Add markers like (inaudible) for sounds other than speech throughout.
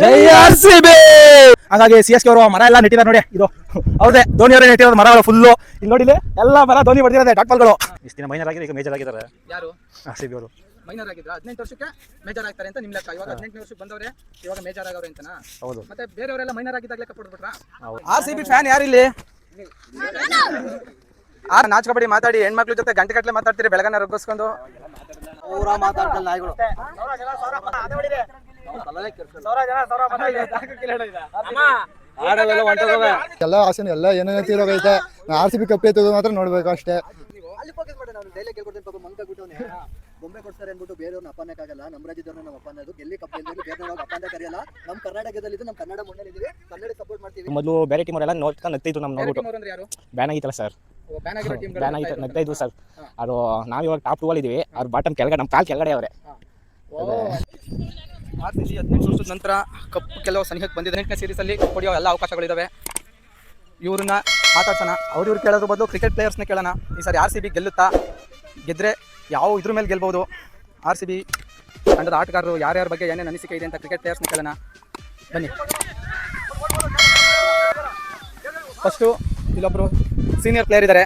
ಜೈ R C B ಹಾಗಾಗಿ C S K ಅವರು ಮರ ಎಲ್ಲ ನೆಟ್ಟಿದ್ದಾರೆ ನೋಡಿ ಇದು. ಹೌದೇ ಧೋನಿ ಅವರೇ ನೆಟ್ಟಿರೋದು ಮರಗಳು ಫುಲ್ಲು ಇಲ್ಲಿ ನೋಡಿಲಿ ಎಲ್ಲ ಮರ ಧೋನಿ ಹೊಡೆದಿರೋದೆ ಡಾಟ್ ಪಾಲ್ಗಳು. ಇಷ್ಟು ದಿನ ಮೈನರ್ ಆಗಿದೆ ಈಗ ಮೇಜರ್ ಆಗಿದ್ದಾರೆ. ಯಾರು? ಆರ್ ಸಿ ಬಿ ಅವರು. ಮೈನರ್ ಆಗಿದ್ರು? ಹದಿನೆಂಟು ವರ್ಷಕ್ಕೆ ಮೇಜರ್ ಆಗ್ತಾರೆ ಅಂತ ನಿಮ್ ಲೆಕ್ಕ. ಇವಾಗ ಹದಿನೆಂಟು ವರ್ಷಕ್ಕೆ ಬಂದವ್ರೆ ಇವಾಗ ಮೇಜರ್ ಆಗವ್ರೆ ಅಂತನಾ? ಹೌದು. ಮತ್ತೆ ಬೇರೆಯವರೆಲ್ಲ ಮೈನರ್ ಆಗಿದ್ದಾಗ ಲೆಕ್ಕ ಹೊಡ್ಬಿಟ್ರಾ ಆರ್ ಸಿ ಬಿ ಫ್ಯಾನ್ ಯಾರಿಲ್ಲಿ ಆ ನಾಚ್ ಕಬಡ್ಡಿ ಮಾತಾಡಿ ಹೆಣ್ಮಕ್ಳ ಜೊತೆ ಗಂಟೆ ಗಟ್ಟಲೆ ಮಾತಾಡ್ತೀರಿ ಬೆಳಗಾನ ರಗ್ಗಿಸ್ಕೊಂಡು ಪೂರಾ ಮಾತಾಡ್ತಾರೆ ನಾಯಿಗಳು. ಎಲ್ಲ ಆಸೆನು ಎಲ್ಲ ಏನೇನೋ ತೀರೋಗೈತೆ. ಆರ್ ಸಿ ಬಿ ಕಪ್ ಐತೆ ಮಾತ್ರ ನೋಡ್ಬೇಕು ಅಷ್ಟೇ. ಅಲ್ಲಿ ಫೋಕಸ್ ಮಾಡಿ ನಾನು ಡೈಲಿ ಕೇಳ್ಕೊಡ್ತೀನಿ ಪಾಪ ಮಂಕ ಬಿಟ್ಟವನೆ. ಬೊಂಬೆ ಕೊಡ್ತಾರೆ ಅಂದ್ಬಿಟ್ಟು ಬೇರೆಯವ್ರನ್ನ ಅಪ್ಪನಕ್ಕಾಗಲ್ಲ ನಮ್ಮ ರಾಜ್ಯದವ್ರನ್ನ ನಮ್ಮ ಅಪ್ಪನದು ಗೆಲ್ಲಿ ಕಪ್ ಗೆಲ್ಲಿ ಬೇರೆ ಅಪ್ಪಂದ ಕರೆಯಲ್ಲ. ನಮ್ಮ ಕರ್ನಾಟಕದಲ್ಲಿ ನಮ್ಮ ಕನ್ನಡ ಮೊನ್ನೆ ಇದೀವಿ. ಕನ್ನಡ ಸಪೋರ್ಟ್ ಮಾಡ್ತೀವಿ. ಮೊದಲು ಬೇರೆ ಟೀಮ್ ಅವರೆಲ್ಲ ನೋಡ್ಕೊಂಡು ನಗ್ತಿದ್ರು ನಮ್ಮ ನೋಡ್ಬಿಟ್ಟು. ಬ್ಯಾನ್ ಆಗಿತ್ತಲ್ಲ ಸರ್ ಬ್ಯಾನ್ ಆಗಿತ್ತು ನಗ್ತಾ ಇದ್ವು ಸರ್ ಅದು ನಾವು ಇವಾಗ ಟಾಪ್ ಟೂ ಅಲ್ಲಿ ಇದೀವಿ. ಅವ್ರ ಬಾಟಮ್ ಕೆಳಗಡೆ ನಮ್ಮ ಕಾಲ್ ಕೆಳಗಡೆ ಅವರೇ. ಆರ್ ಸಿ ಬಿ ಹದಿನೆಂಟು ವರ್ಷದ ನಂತರ ಕಪ್ ಕೆಲವು ಸನಿಹಕ್ಕೆ ಬಂದಿದೆ. ಹದಿನೆಂಟನೇ ಸೀರೀಸಲ್ಲಿ ಕಪ್ ಹೊಡೆಯೋ ಎಲ್ಲ ಅವಕಾಶಗಳಿದ್ದಾವೆ ಇವ್ರನ್ನ ಮಾತಾಡ್ಸೋಣ. ಅವ್ರು ಇವ್ರು ಕೇಳೋದ್ರ ಬದಲು ಕ್ರಿಕೆಟ್ ಪ್ಲೇಯರ್ಸ್ನ ಕೇಳೋಣ. ಈ ಸಾರಿ ಆರ್ ಸಿ ಬಿ ಗೆಲ್ಲುತ್ತಾ? ಗೆದ್ರೆ ಯಾವ ಇದ್ರ ಮೇಲೆ ಗೆಲ್ಬೋದು? ಆರ್ ಸಿ ಬಿ ತಂಡದ ಆಟಗಾರರು ಯಾರ್ಯಾರ ಬಗ್ಗೆ ಏನೇನು ಅನಿಸಿಕೆ ಇದೆ ಅಂತ ಕ್ರಿಕೆಟ್ ಪ್ಲೇಯರ್ಸ್ನ ಕೇಳೋಣ. ಬನ್ನಿ. ಫಸ್ಟು ಇಲ್ಲೊಬ್ಬರು ಸೀನಿಯರ್ ಪ್ಲೇಯರ್ ಇದ್ದಾರೆ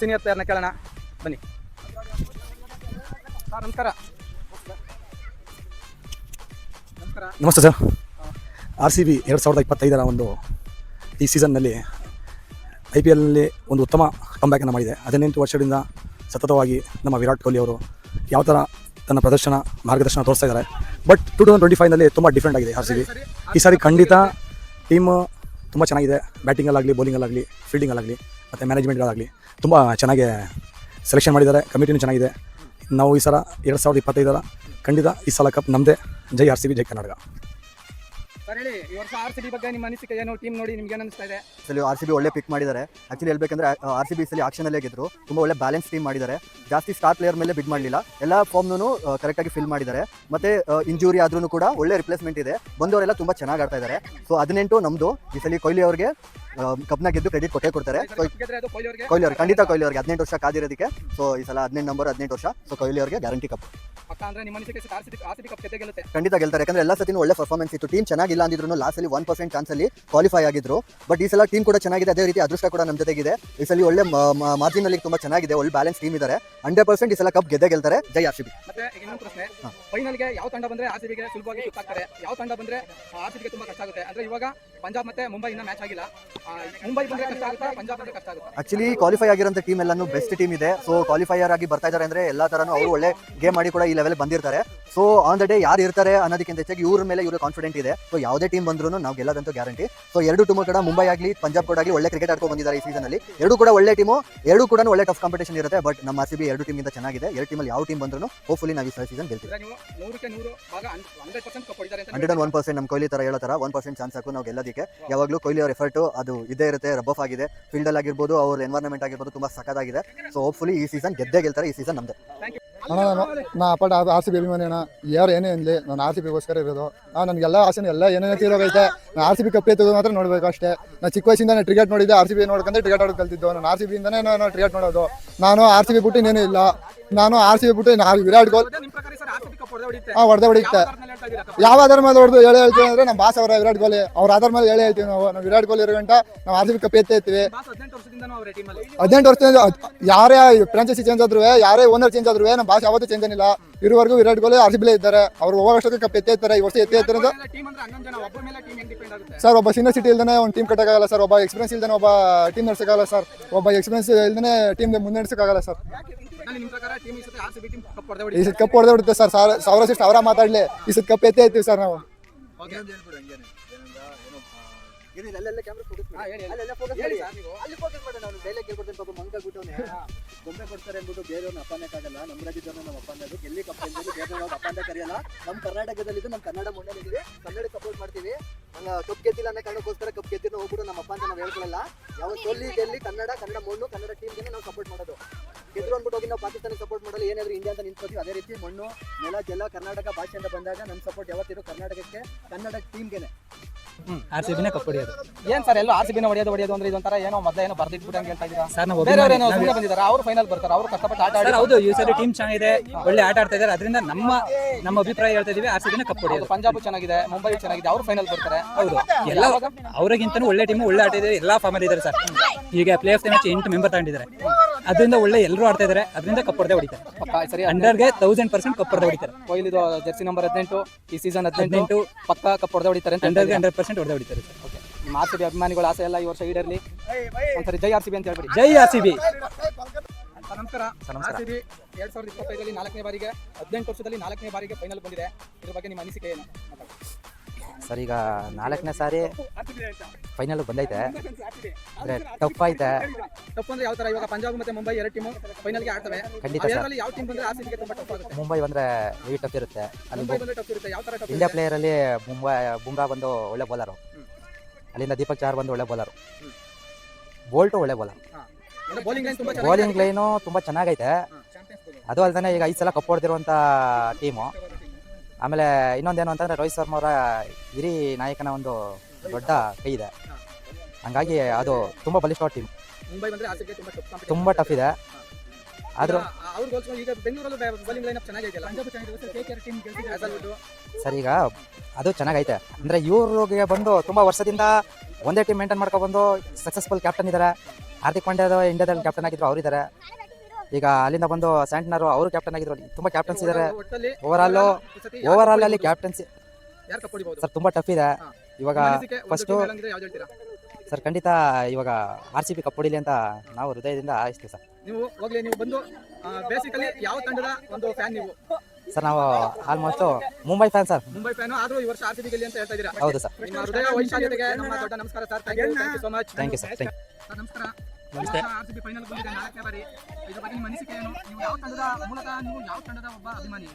ಸೀನಿಯರ್ ಪ್ಲೇಯರ್ನ ಕೇಳೋಣ. ಬನ್ನಿ. ಸರ್ ನಮಸ್ತೆ ಸರ್. ಆರ್ ಸಿ ಬಿ ಎರಡು ಸಾವಿರದ ಇಪ್ಪತ್ತೈದರ ಒಂದು ಈ ಸೀಸನ್ನಲ್ಲಿ ಐ ಪಿ ಎಲ್ನಲ್ಲಿ ಒಂದು ಉತ್ತಮ ಕಂಬ್ಯಾಕನ್ನು ಮಾಡಿದೆ. ಹದಿನೆಂಟು ವರ್ಷದಿಂದ ಸತತವಾಗಿ ನಮ್ಮ ವಿರಾಟ್ ಕೊಹ್ಲಿ ಅವರು ಯಾವ ಥರ ತನ್ನ ಪ್ರದರ್ಶನ ಮಾರ್ಗದರ್ಶನ ತೋರಿಸ್ತಾ ಇದ್ದಾರೆ. ಬಟ್ ಟು ತೌಸಂಡ್ ಟ್ವೆಂಟಿ ಫೈವ್ನಲ್ಲಿ ತುಂಬ ಡಿಫ್ರೆಂಟ್ ಆಗಿದೆ ಆರ್ ಸಿ ಬಿ. ಈ ಸಾರಿ ಖಂಡಿತ ಟೀಮ್ ತುಂಬ ಚೆನ್ನಾಗಿದೆ. ಬ್ಯಾಟಿಂಗಲ್ಲಾಗಲಿ ಬೌಲಿಂಗಲ್ಲಾಗಲಿ ಫೀಲ್ಡಿಂಗಲ್ಲಾಗಲಿ ಮತ್ತು ಮ್ಯಾನೇಜ್ಮೆಂಟ್ಗಳಾಗಲಿ ತುಂಬ ಚೆನ್ನಾಗಿ ಸೆಲೆಕ್ಷನ್ ಮಾಡಿದ್ದಾರೆ. ಕಮಿಟಿನೂ ಚೆನ್ನಾಗಿದೆ. ನಾವು ಈ ಸಲ ಎರಡು ಸಾವಿರದ ಇಪ್ಪತ್ತೈದರ ಖಂಡಿತ ಈ ಸಲ ಕಪ್ ನಮ್ಮದೇ ಜೈ ಆರ್ ಸಿ ಬಿ ಜೈ ಕರ್ನಾಟಕ. ಸರ್ ಹೇಳಿ ಈ ವರ್ಷ ಆರ್ ಸಿ ಬಿ ಬಗ್ಗೆ ನಿಮ್ಮ ಅನಿಸಿಕೆ ಏನು? ಟೀಮ್ ನೋಡಿ ನಿಮ್ಗೆ ಏನು ಅನಿಸ್ತಾ ಇದೆ? ಸಲ ಆರ್ ಸಿ ಬಿ ಒಳ್ಳೆ ಪಿಕ್ ಮಾಡಿದ್ದಾರೆ. ಆಕ್ಚುಲಿ ಹೇಳ್ಬೇಕಂದ್ರೆ ಆರ್ ಸಿ ಬಿ ಸಲ ಆಕ್ಷನಲ್ಲೇ ಗೆದ್ರು. ತುಂಬ ಒಳ್ಳೆ ಬ್ಯಾಲೆನ್ಸ್ ಟೀಮ್ ಮಾಡಿದ್ದಾರೆ. ಜಾಸ್ತಿ ಸ್ಟಾರ್ ಪ್ಲೇಯರ್ ಮೇಲೆ ಬಿಡ್ ಮಾಡಲಿಲ್ಲ. ಎಲ್ಲ ಫಾರ್ಮ್ನೂ ಕರೆಕ್ಟಾಗಿ ಫಿಲ್ ಮಾಡಿದ್ದಾರೆ. ಮತ್ತೆ ಇಂಜುರಿ ಆದ್ರೂ ಕೂಡ ಒಳ್ಳೆ ರಿಪ್ಲೇಸ್ಮೆಂಟ್ ಇದೆ. ಬಂದವರೆಲ್ಲ ತುಂಬ ಚೆನ್ನಾಗಿ ಆಡ್ತಾ ಇದ್ದಾರೆ. ಸೊ ಹದಿನೆಂಟು ನಮ್ಮದು ಈ ಸಲ ಕೊಹ್ಲಿ ಅವ್ರಿಗೆ ಕಪ್ನ ಗೆದ್ದು ಕ್ರೆಡಿಟ್ ಕೊಟ್ಟೇ ಕೊಡ್ತಾರೆ. ಕೊಹ್ಲಿ ಅವ್ರಿಗೆ ಖಂಡಿತ ಕೊಹ್ಲಿ ಅವ್ರಿಗೆ ಹದಿನೆಂಟು ವರ್ಷ ಕಾದಿರೋದಕ್ಕೆ ಸೊ ಈ ಸಲ ಹದಿನೆಂಟು ನಂಬರ್ ಹದಿನೆಂಟು ವರ್ಷ. ಸೊ ಕೊಹ್ಲಿ ಅವ್ರಿಗೆ ಗ್ಯಾರಂಟಿ ಕಪ್ ಖಂಡಿತ ಗೆಲ್ತಾರೆ. ಯಾಕಂದ್ರೆ ಎಲ್ಲ ಸತಿನೂ ಒಳ್ಳೆ ಪರ್ಫಾರ್ಮೆನ್ಸ್ ಇತ್ತು. ಟೀಮ್ ಚೆನ್ನಾಗಿಲ್ಲ ಅಂದಿದ್ರು ಲಾಸ್ಟ್ ಅಲ್ಲಿ ಒನ್ ಪರ್ಸೆಂಟ್ ಚಾನ್ಸ್ ಅಲ್ಲಿ ಕ್ವಾಲಿಫೈ ಆಗಿದ್ರು. ಬಟ್ ಈ ಸಲ ಟೀಮ್ ಕೂಡ ಚೆನ್ನಾಗಿದೆ. ಅದೇ ರೀತಿ ಅದೃಷ್ಟ ಕೂಡ ನಮ್ಮ ಜೊತೆಗಿದೆ. ಈ ಸಲ ಒಳ್ಳೆ ಮಾರ್ಜಿನ್ ಅಲ್ಲಿ ತುಂಬಾ ಚೆನ್ನಾಗಿದೆ. ಒಳ್ಳೆ ಬ್ಯಾಲೆನ್ಸ್ ಟೀಮ್ ಇದಾರೆ. ಹಂಡ್ರೆಡ್ ಪರ್ಸೆಂಟ್ ಈ ಸಲ ಕಪ್ ಗೆದ್ದೇ ಗೆಲ್ತಾರೆ. ಜೈ ಆರ್ ಸಿ ಬಿ. ಫೈನಲ್ಗೆ ಯಾವ ತಂಡ ಬಂದ್ರೆ ಆರ್ ಸಿ ಬಿಗೆ ಸುಲಭವಾಗಿ ಯಾವ ತಂಡ ಬಂದ್ರೆ ಆರ್ ಸಿ ಬಿಗೆ ತುಂಬಾ ಕಷ್ಟ ಆಗುತ್ತೆ ಅಂದ್ರೆ ಇವಾಗ ಪಂಜಾಬ್ ಮತ್ತೆ ಮುಂಬೈ ಇನ್ನ ಮ್ಯಾಚ್ ಆಗಿಲ್ಲ. ಮುಂಬೈ ಬಂದ್ರೆ ಕಷ್ಟ ಆಗುತ್ತಾ? ಪಂಜಾಬ್ ಬಂದ್ರೆ ಕಷ್ಟ ಆಗುತ್ತಾ? ಆಕ್ಚುಲಿ ಕ್ವಾಲಿಫೈ ಆಗಿರೋಂಥ ಟೀಮ್ ಎಲ್ಲಾನು ಬೆಸ್ಟ್ ಟೀಮ್ ಇದೆ. ಸೊ ಕ್ವಾಲಿಫೈಯರ್ ಆಗಿ ಬರ್ತಾ ಇದ್ದಾರೆ ಅಂದ್ರೆ ಎಲ್ಲಾ ತರನು ಅವರು ಒಳ್ಳೆ ಗೇಮ್ ಮಾಡಿ ಕೂಡ ಈ ಲೆವೆಲ್ ಬಂದಿರ್ತಾರೆ. ಸೊ ಆನ್ ದ ಡೇ ಯಾರು ಇರ್ತಾರೆ ಅನ್ನೋದಕ್ಕಿಂತ ಹೆಚ್ಚಾಗಿ ಇವ್ರ ಮೇಲೆ ಇವರು ಕಾನ್ಫಿಡೆಂಟ್ ಇದೆ. ಸೊ ಯಾವುದೇ ಟೀಮ್ ಬಂದ್ರು ನಾವು ಗೆಲ್ಲದಂತೂ ಗ್ಯಾರಂಟಿ ಸೊ ಎರಡು ಟೀಮು ಕೂಡ ಮುಂಬೈ ಆಗಲಿ ಪಂಜಾಬ್ ಕೂಡ ಆಗಲಿ ಒಳ್ಳೆ ಕ್ರಿಕೆಟ್ ಆಡ್ಕೊಂಡು ಬಂದಿದ್ದಾರೆ ಈ ಸೀಸನ್ ಅಲ್ಲಿ. ಎರಡು ಕೂಡ ಒಳ್ಳೆ ಟೀಮು ಎರಡು ಕೂಡ ಒಳ್ಳೆ ಟಫ್ ಕಾಂಪಿಟೇಷನ್ ಇರುತ್ತೆ ಬಟ್ ನಮ್ಮ ಆರ್ ಸಿ ಬಿ ಎರಡು ಟೀಮ್ ಇಂದ ಚೆನ್ನಾಗಿದೆ. ಎರಡು ಟೀಮಲ್ಲಿ ಯಾವ ಟೀಮ್ ಬಂದ್ರು ಹೋಪ್ಫುಲಿ ನಾವು ಈ ಸೀಸನ್ ಗೆಲ್ತೀವಿ. ಹಂಡ್ರೆಡ್ ಅಂಡ್ ಒನ್ ಪರ್ಸೆಂಟ್ ನಮ್ಮ ಕೊಹ್ಲಿ ತರ ಹೇಳೋ ತರ ಒನ್ ಪರ್ಸೆಂಟ್ ಚಾನ್ಸ್ ಹಾಕು ನಾವು ಗೆಲ್ಲೋದಕ್ಕೆ. ಯಾವಾಗಲೂ ಕೊಹ್ಲಿ ಅವ್ರ ಎಫರ್ಟ್ ಅದು ಇದೇ ಇರುತ್ತೆ ರಬ್ಬಫ್ ಆಗಿದೆ. ಫೀಲ್ಡ್ ಅಲ್ಲಿ ಆಗಿರ್ಬೋದು ಅವ್ರ ಎನ್ವೈರ್ಮೆಂಟ್ ಆಗಿರ್ಬೋದು ತುಂಬಾ ಸಖತ್ತಾಗಿದೆ. ಸೊ ಹೋಪ್ಫುಲಿ ಈ ಸೀಸನ್ ಗೆದ್ದೇ ಗೆಲ್ತಾರೆ ಈ ಸೀಸನ್ ನಮ್ದು. ಅಣ್ಣ, ನಾನು ನಾ ಅಪ್ಪ ಆರ್ ಸಿ ಬಿ ಅಭಿಮಾನಿ ಅಣ್ಣ. ಯಾರು ಏನೇ ಅನ್ಲಿ ನಾನು ಆರ್ ಸಿ ಬಿಗೋಸ್ಕರ ಇರೋದು. ನಾನು ನನಗೆಲ್ಲ ಆಸೆನ ಎಲ್ಲ ಏನೇನೋ ತೀರೋಗೈತೆ ನಾನು ಆರ್ ಸಿ ಬಿ ಕಪ್ ಎತ್ತೋದು ಮಾತ್ರ ನೋಡ್ಬೇಕು ಅಷ್ಟೇ. ನಾನು ಚಿಕ್ಕ ವಯಸ್ಸಿಂದ ಕ್ರಿಕೆಟ್ ನೋಡಿದ್ದೆ, ಆರ್ ಸಿ ಬಿ ನೋಡ್ಕೊಂಡ್ರೆ ಕ್ರಿಕೆಟ್ ಆಡೋದು ಕಲ್ತಿದ್ದು. ನಾನು ಆರ್ ಸಿ ಬಿಯಿಂದನೇ ನಾನು ಕ್ರಿಕೆಟ್ ನೋಡೋದು. ನಾನು ಆರ್ ಸಿ ಬಿ ಬಿಟ್ಟು ಇನ್ನೇನು ಇಲ್ಲ. ನಾನು ಆರ್ ಸಿ ಬಿ ಬಿಟ್ಟು ನಾನು ವಿರಾಟ್ ಕೊಹ್ಲಿ ಹಾ ಹೊಡೆದೇ ಹೊಡಿತೆ ಯಾವ ಆಧಾರ ಮೇಲೆ ಹೊಡೆದು ಹೇಳಿ ಹೇಳ್ತೀವಿ ಅಂದ್ರೆ ನಮ್ಮ ಬಾಸ್ ಅವರ ವಿರಾಟ್ ಕೊಹ್ಲಿ. ಅವ್ರ ಅದರ ಮೇಲೆ ಹೇಳಿ ಹೇಳ್ತೀವಿ ನಾವು. ನಾವು ವಿರಾಟ್ ಕೊಹ್ಲಿ ಇರೋ ಗಂಟ ನಾವು ಆರ್ ಸಿ ಬಿ ಕಪ್ ಎತ್ತೇ ಇರ್ತೀವಿ. ಬಾಸ್ ಹದಿನೆಂಟು ವರ್ಷದಿಂದ ಯಾರೇ ಫ್ರಾಂಚೈಸಿ ಚೇಂಜ್ ಆದ್ರು ಯಾರೇ ಓನರ್ ಚೇಂಜ್ ಆದ್ರು ನಮ್ಮ ಭಾಷೆ ಯಾವತ್ತೂ ಚೇಂಜ್ ಆಗಿಲ್ಲ ಇರುವರೆಗೂ ವಿರಾಟ್ ಕೊಹ್ಲಿ ಆರ್ ಸಿ ಬಿಲೇ ಇದ್ದಾರೆ. ಅವ್ರು ಹೋಗೋಷ್ಟಕ್ಕೆ ಕಪ್ ಎತ್ತೇ ಇರ್ತಾರೆ. ಈ ವರ್ಷ ಎತ್ತೇ ಇರ್ತಾರೆ ಅಂತ. ಅಂದ್ರೆ ಹೆಂಗ್ ಸರ್ ಒಬ್ಬ ಸೀನಿಯರ್ ಸಿಟಿ ಇಲ್ದೇ ಒಂದು ಟೀಮ್ ಕಟ್ಟಕ್ಕಾಗಲ್ಲ ಸರ್. ಒಬ್ಬ ಎಕ್ಸ್ಪೀರಿಯನ್ಸ್ ಇಲ್ದೇ ಒಬ್ಬ ಟೀಮ್ ನಡೆಸೋಕ್ಕಾಗಲ್ಲ ಸರ್. ಒಬ್ಬ ಎಕ್ಸ್ಪೀರಿಯನ್ಸ್ ಇಲ್ದೇ ಟೀಮ್ ಮುನ್ನಡೆಸೋಕ್ಕಾಗಲ್ಲ ಸರ್. ಈ ಸತಿ ಕಪ್ ಹೊಡೆದೇ ಬಿಡುತ್ತೆ ಸರ್ ಸಾವಿರ ಸಾವಿರ ಸಿಷ್ಟು ಅವರ ಮಾತಾಡಲಿ. ಈ ಸತ್ ಕಪ್ ಎತ್ತೇ ಇರ್ತೀವಿ ಸರ್ ನಾವು. ಹೇಳಿ. ಅಲ್ಲೆಲ್ಲ focus ಹೇಳಿ ಮಾಡಿ. ನೀವು. ಅಲ್ಲಿ ಫೋಕಸ್ ಮಾಡಿ ನಾನು ಡೈಲಾಗ್ ಕೇಳ್ಕೊಡ್ತೀನಿ ಪಾಪ ಮಂಕ ಬಿಟ್ಟವನೆ. ಬೊಂಬೆ ಕೊಡ್ತಾರೆ ಅಂದ್ಬಿಟ್ಟು ಬೇರೆಯವ್ರನ್ನ ಅಪ್ಪನಕ್ಕಾಗಲ್ಲ ನಮ್ಮ ರಾಜ್ಯದವ್ರನ್ನ ನಮ್ಮ ಅಪ್ಪ ಅನ್ನೋದು ಗೆಲ್ಲಿ ಕಪ್ ಗೆಲ್ಲೋದು ಬೇರೆಯವ್ರ ಅಪ್ಪ ಅಂತ ಕರೆಯಲ್ಲ. ನಮ್ಮ ಕರ್ನಾಟಕದಲ್ಲಿದ್ದು ನಮ್ಮ ಕನ್ನಡ ಮುಂದೆ ಕನ್ನಡ ಸಪೋರ್ಟ್ ಮಾಡ್ತೀವಿ. ಕಪ್ ಗೆದ್ದಿಲ್ಲ ಅನ್ನೋ ಕಾರಣಕ್ಕೋಸ್ಕರ ಕಪ್ ಗೆದ್ದಿನ ಹೋಗ್ಬಿಟ್ಟು ನಮ್ಮ ಅಪ್ಪ ಅಂತ ನಾವು ಹೇಳ್ಕೊಳ್ಳಲ್ಲ ಯಾವ ಸೋಲಿ ಗೆಲ್ಲಿ ಕನ್ನಡ ಕನ್ನಡ ಮಣ್ಣು ಕನ್ನಡ ಟೀಮ್ಗೆ ನಾವು ಸಪೋರ್ಟ್ ಮಾಡೋದು. ಗೆದ್ರು ಅಂದ್ಬಿಟ್ಟು ಹೋಗಿ ನಾವು ಪಾಕಿಸ್ತಾನ ಸಪೋರ್ಟ್ ಮಾಡಲ್ಲ ಏನಾದ್ರು ಇಂಡಿಯಾ ಅಂತ ನಿಂತ್ಕೋತೀವಿ. ಅದೇ ರೀತಿ ಮಣ್ಣು ನೆಲ ಜಲ ಕರ್ನಾಟಕ ಭಾಷೆ ಅಂತ ಬಂದಾಗ ನಮ್ಮ ಸಪೋರ್ಟ್ ಯಾವತ್ತಿರೋ ಕರ್ನಾಟಕಕ್ಕೆ ಕನ್ನಡ ಟೀಮ್ಗೆನೆ ಆರ್ ಸಿ ಬಿನೇ ಕಪ್ ಹೊಡಿಯೋದು ಏನ್ ಸರ್ ಎಲ್ಲೋ ಆರ್ ಸಿ ಬಿನ ಹೊಡೆಯೋದು ಹೊಡೆಯೋದು ಅಂದ್ರೆ ಇದೊಂಥರ ಏನೋ ಮೊದಲೇ ಏನೋ ಬರ್ದಿಟ್ಬಿಟ್ಟು ಹಂಗೆ ಹೇಳ್ತಾ ಇದ್ದೀರಾ? ಸರ್ ನಾವು ಬೇರೆಯವ್ರು ಅಭಿಮಾನಿ- ಏನೋ ನಾವು- ಸುಮ್ಮನೆ ಬಂದಿದ್ದಾರೆ ಅವರು ಫೈನಲ್ ಬರ್ತಾರೆ ಅವರು ಕಷ್ಟಪಟ್ಟು ಆಟ ಆಡಿ ಹೌದು ಈ ಸರಿ ಟೀಮ್ ಚೆನ್ನಾಗಿದೆ ಒಳ್ಳೆ ಆಟ ಆಡ್ತಾ ಇದ್ದಾರೆ. ಅದರಿಂದ ನಮ್ಮ ನಮ್ಮ ಅಭಿಪ್ರಾಯ ಹೇಳ್ತಾ ಇದೀವಿ ಆರ್ ಸಿ ಬಿನ ಕಪ್ ಹೊಡಿಯೋದು ಪಂಜಾಬ್ ಚೆನ್ನಾಗಿದೆ ಮುಂಬೈ ಚೆನ್ನಾಗಿದೆ ಅವರು ಫೈನಲ್ ಬರ್ತಾರೆ. ಹೌದು. ಎಲ್ಲ ಅವರಿಗಿಂತನೂ ಒಳ್ಳೆ ಟೀಮ್ ಒಳ್ಳೆ ಆಟ ಇದೆ ಎಲ್ಲ ಫಾರ್ಮ್ ಇದ್ದಾರೆ ಸರ್. ಈಗ ಪ್ಲೇ ಆಫ್ ಎಂಟು ಮೆಂಬರ್ ತಗೊಂಡಿದ್ದಾರೆ. ಅದರಿಂದ ಒಳ್ಳೆ ಎಲ್ಲರೂ ಆಡ್ತಾ ಇದ್ದಾರೆ ಅದರಿಂದ ಕಪ್ಪರ್ದೆ ಹೊಡಿತಾರೆ. ಪಕ್ಕ ಸರಿ ಅಂಡರ್ಗೆ ತೌಸಂಡ್ ಪರ್ಸೆಂಟ್ ಕಪ್ಪರ್ದೆ ಹೊಡಿತಾರೆ. ಕೊಹ್ಲಿ ಜರ್ಸಿ ನಂಬರ್ ಹದಿನೆಂಟು ಈ ಸೀಸನ್ ಹದಿನೆಂಟು ಪಕ್ಕ ಕಪ್ಪರ್ದೆ ಹೊಡೆದ ಹೊಡಿತಾರೆ ಅಂತ ಅಂಡರ್ಗೆ ಹಂಡ್ರೆಡ್ ಪರ್ಸೆಂಟ್ ಹೊಡೆದೇ ಹೊಡಿತಾರೆ. ಸರ್ ಓಕೆ ನಿಮ್ಮ ಆರ್ ಸಿ ಬಿ ಅಭಿಮಾನಿಗಳ ಆಸೆ ಎಲ್ಲ ಈ ವರ್ಷ ಈಡೇರಲಿ. ಒಂದ್ಸರಿ ಜೈ ಆರ್ ಸಿ ಬಿ ಅಂತ ಹೇಳ್ಬಿಡಿ. ಜೈ ಆರ್ ಸಿ ಬಿ ನಮಸ್ಕಾರ. ಆರ್ ಸಿ ಬಿ ಎರಡ್ ಸಾವಿರದ ಇಪ್ಪತ್ತೈದರಲ್ಲಿ ನಾಲ್ಕನೇ ಬಾರಿಗೆ ಹದಿನೆಂಟು ವರ್ಷದಲ್ಲಿ ನಾಲ್ಕನೇ ಬಾರಿಗೆ ಫೈನಲ್ ಬಂದಿದೆ. ಇದ್ರ ಬಗ್ಗೆ ನಿಮ್ಮ ಅನಿಸಿಕೆ ಏನು? ಸರ್ ಈಗ ನಾಲ್ಕನೇ ಸಾರಿ ಫೈನಲ್ ಬಂದೈತೆ. ಅಂದ್ರೆ ಟಫ್ ಐತೆ. ಟಫ್ ಅಂದ್ರೆ ಯಾವ ತರ ಇವಾಗ ಪಂಜಾಬ್ ಮತ್ತೆ ಮುಂಬೈ ಎರಡು ಟೀಮು ಫೈನಲ್ಗೆ ಆಡ್ತವೆ. ಖಂಡಿತ ಸರ್. ಯಾವ ಟೀಮ್ ಬಂದ್ರೆ ಆರ್ ತುಂಬಾ ಟಫ್ ಆಗುತ್ತೆ? ಮುಂಬೈ ಬಂದ್ರೆ ಹೆವಿ ಟಫ್ ಇರುತ್ತೆ. ಅಲ್ಲಿ ಟಫ್ ಇರುತ್ತೆ. ಯಾವ ತರ ಟಫ್ ಇಂಡಿಯಾ ಪ್ಲೇಯರ್ ಅಲ್ಲಿ ಮುಂಬೈ ಬುಮ್ರಾ ಬಂದು ಒಳ್ಳೆ ಬೌಲರು ಅಲ್ಲಿಂದ ದೀಪಕ್ ಚಾರ್ ಬಂದು ಒಳ್ಳೆ ಬೌಲರು ಬೋಲ್ಟು ಒಳ್ಳೆ ಬೌಲರ್ ಅಂದ್ರೆ ಬೌಲಿಂಗ್ ಲೈನ್ ತುಂಬಾ ಬೌಲಿಂಗ್ ಲೈನು ತುಂಬಾ ಚೆನ್ನಾಗೈತೆ. ಅದು ಅಲ್ದೇ ಈಗ ಐದು ಸಲ ಕಪ್ ಹೊಡೆದಿರುವಂತ ಟೀಮು ಆಮೇಲೆ ಇನ್ನೊಂದೇನು ಅಂತಂದರೆ ರೋಹಿತ್ ಶರ್ಮಾ ಅವರ ಹಿರಿ ನಾಯಕನ ಒಂದು ದೊಡ್ಡ ಕೈ ಇದೆ. ಹಂಗಾಗಿ ಅದು ತುಂಬಾ ಬಲಿಷ್ಠವಾದ ಟೀಮ್ ಮುಂಬೈ ಬಂದ್ರೆ ತುಂಬಾ ಟಫ್ ತುಂಬಾ ಟಫ್ ಇದೆ. ಆದ್ರೂ ಸರಿ ಈಗ ಬೆಂಗಳೂರಲ್ಲೂ ಬೌಲಿಂಗ್ ಲೈನ್ ಅಪ್ ಚೆನ್ನಾಗಿದೆಯಲ್ಲ ಪಂಜಾಬ್ ಚೆನ್ನಾಗಿದೆ. ಸರ್ ಈಗ ಅದು ಚೆನ್ನಾಗೈತೆ. ಅಂದ್ರೆ ಇವ್ರಿಗೆ ಬಂದು ತುಂಬಾ ವರ್ಷದಿಂದ ಒಂದೇ ಟೀಮ್ ಮೇಂಟೈನ್ ಮಾಡ್ಕೊಬಂದು ಸಕ್ಸಸ್ಫುಲ್ ಕ್ಯಾಪ್ಟನ್ ಇದ್ದಾರೆ ಹಾರ್ದಿಕ್ ಪಾಂಡ್ಯ ಇಂಡಿಯಾದಲ್ಲಿ ಕ್ಯಾಪ್ಟನ್ ಆಗಿದ್ರು ಅವರಿದ್ದಾರೆ ಈಗ ಅಲ್ಲಿಂದ ಬಂದು ಸ್ಯಾಂಟ್ನರು ಅವರು ಕ್ಯಾಪ್ಟನ್ ಆಗಿದ್ರು. ತುಂಬಾ ಕ್ಯಾಪ್ಟನ್ಸ್ ಇದ್ದಾರೆ ಓವರ್ ಆಲ್ ಓವರ್ ಆಲ್ ಅಲ್ಲಿ ಕ್ಯಾಪ್ಟನ್ಸಿ ಸರ್ ತುಂಬಾ ಟಫ್ ಇದೆ. ಇವಾಗ ಫಸ್ಟ್ ಸರ್ ಖಂಡಿತ ಇವಾಗ ಆರ್ ಸಿ ಬಿ ಕಪ್ ಹೊಡಿಲಿ ಅಂತ ನಾವು ಹೃದಯದಿಂದ ಆಯಿಸ್ತೀವಿ ಸರ್. ನೀವು ಹೋಗ್ಲಿ ನೀವು ಬಂದು ಬೇಸಿಕಲಿ ಯಾವ ತಂಡದ ಒಂದು ಫ್ಯಾನ್ ನೀವು? ಸರ್ ನಾವು almost Mumbai fan sir. Mumbai fan ಆದ್ರೂ ಈ ವರ್ಷ ಆರ್ ಸಿ ಬಿ ಗೆಲ್ಲಿ ಅಂತ ಹೇಳ್ತಾ ಇದ್ದೀರಾ? ಹೌದು ಸರ್. ನಿಮ್ಮ ಹೃದಯ ವೈಶಾಲ್ಯತೆಗೆ ನಮ್ಮ ದೊಡ್ಡ ನಮಸ್ಕಾರ sir. Thank you so much thank you sir ನಮಸ್ಕಾರ. ನಮಸ್ತೆ. ಆರ್ ಫೈನಲ್ ಬಂದಿದೆ. ನಾಲ್ಕನೇ ಬಾರಿ. ಇದ್ರ ಬಗ್ಗೆ ನಿಮ್ಮ ಅನಿಸಿಕೆ ಏನು ನೀವು ಯಾವ ತಂಡದ ಮೂಲತಃ ನೀವು ಯಾವ ತಂಡದ ಒಬ್ಬ ಅಭಿಮಾನಿ?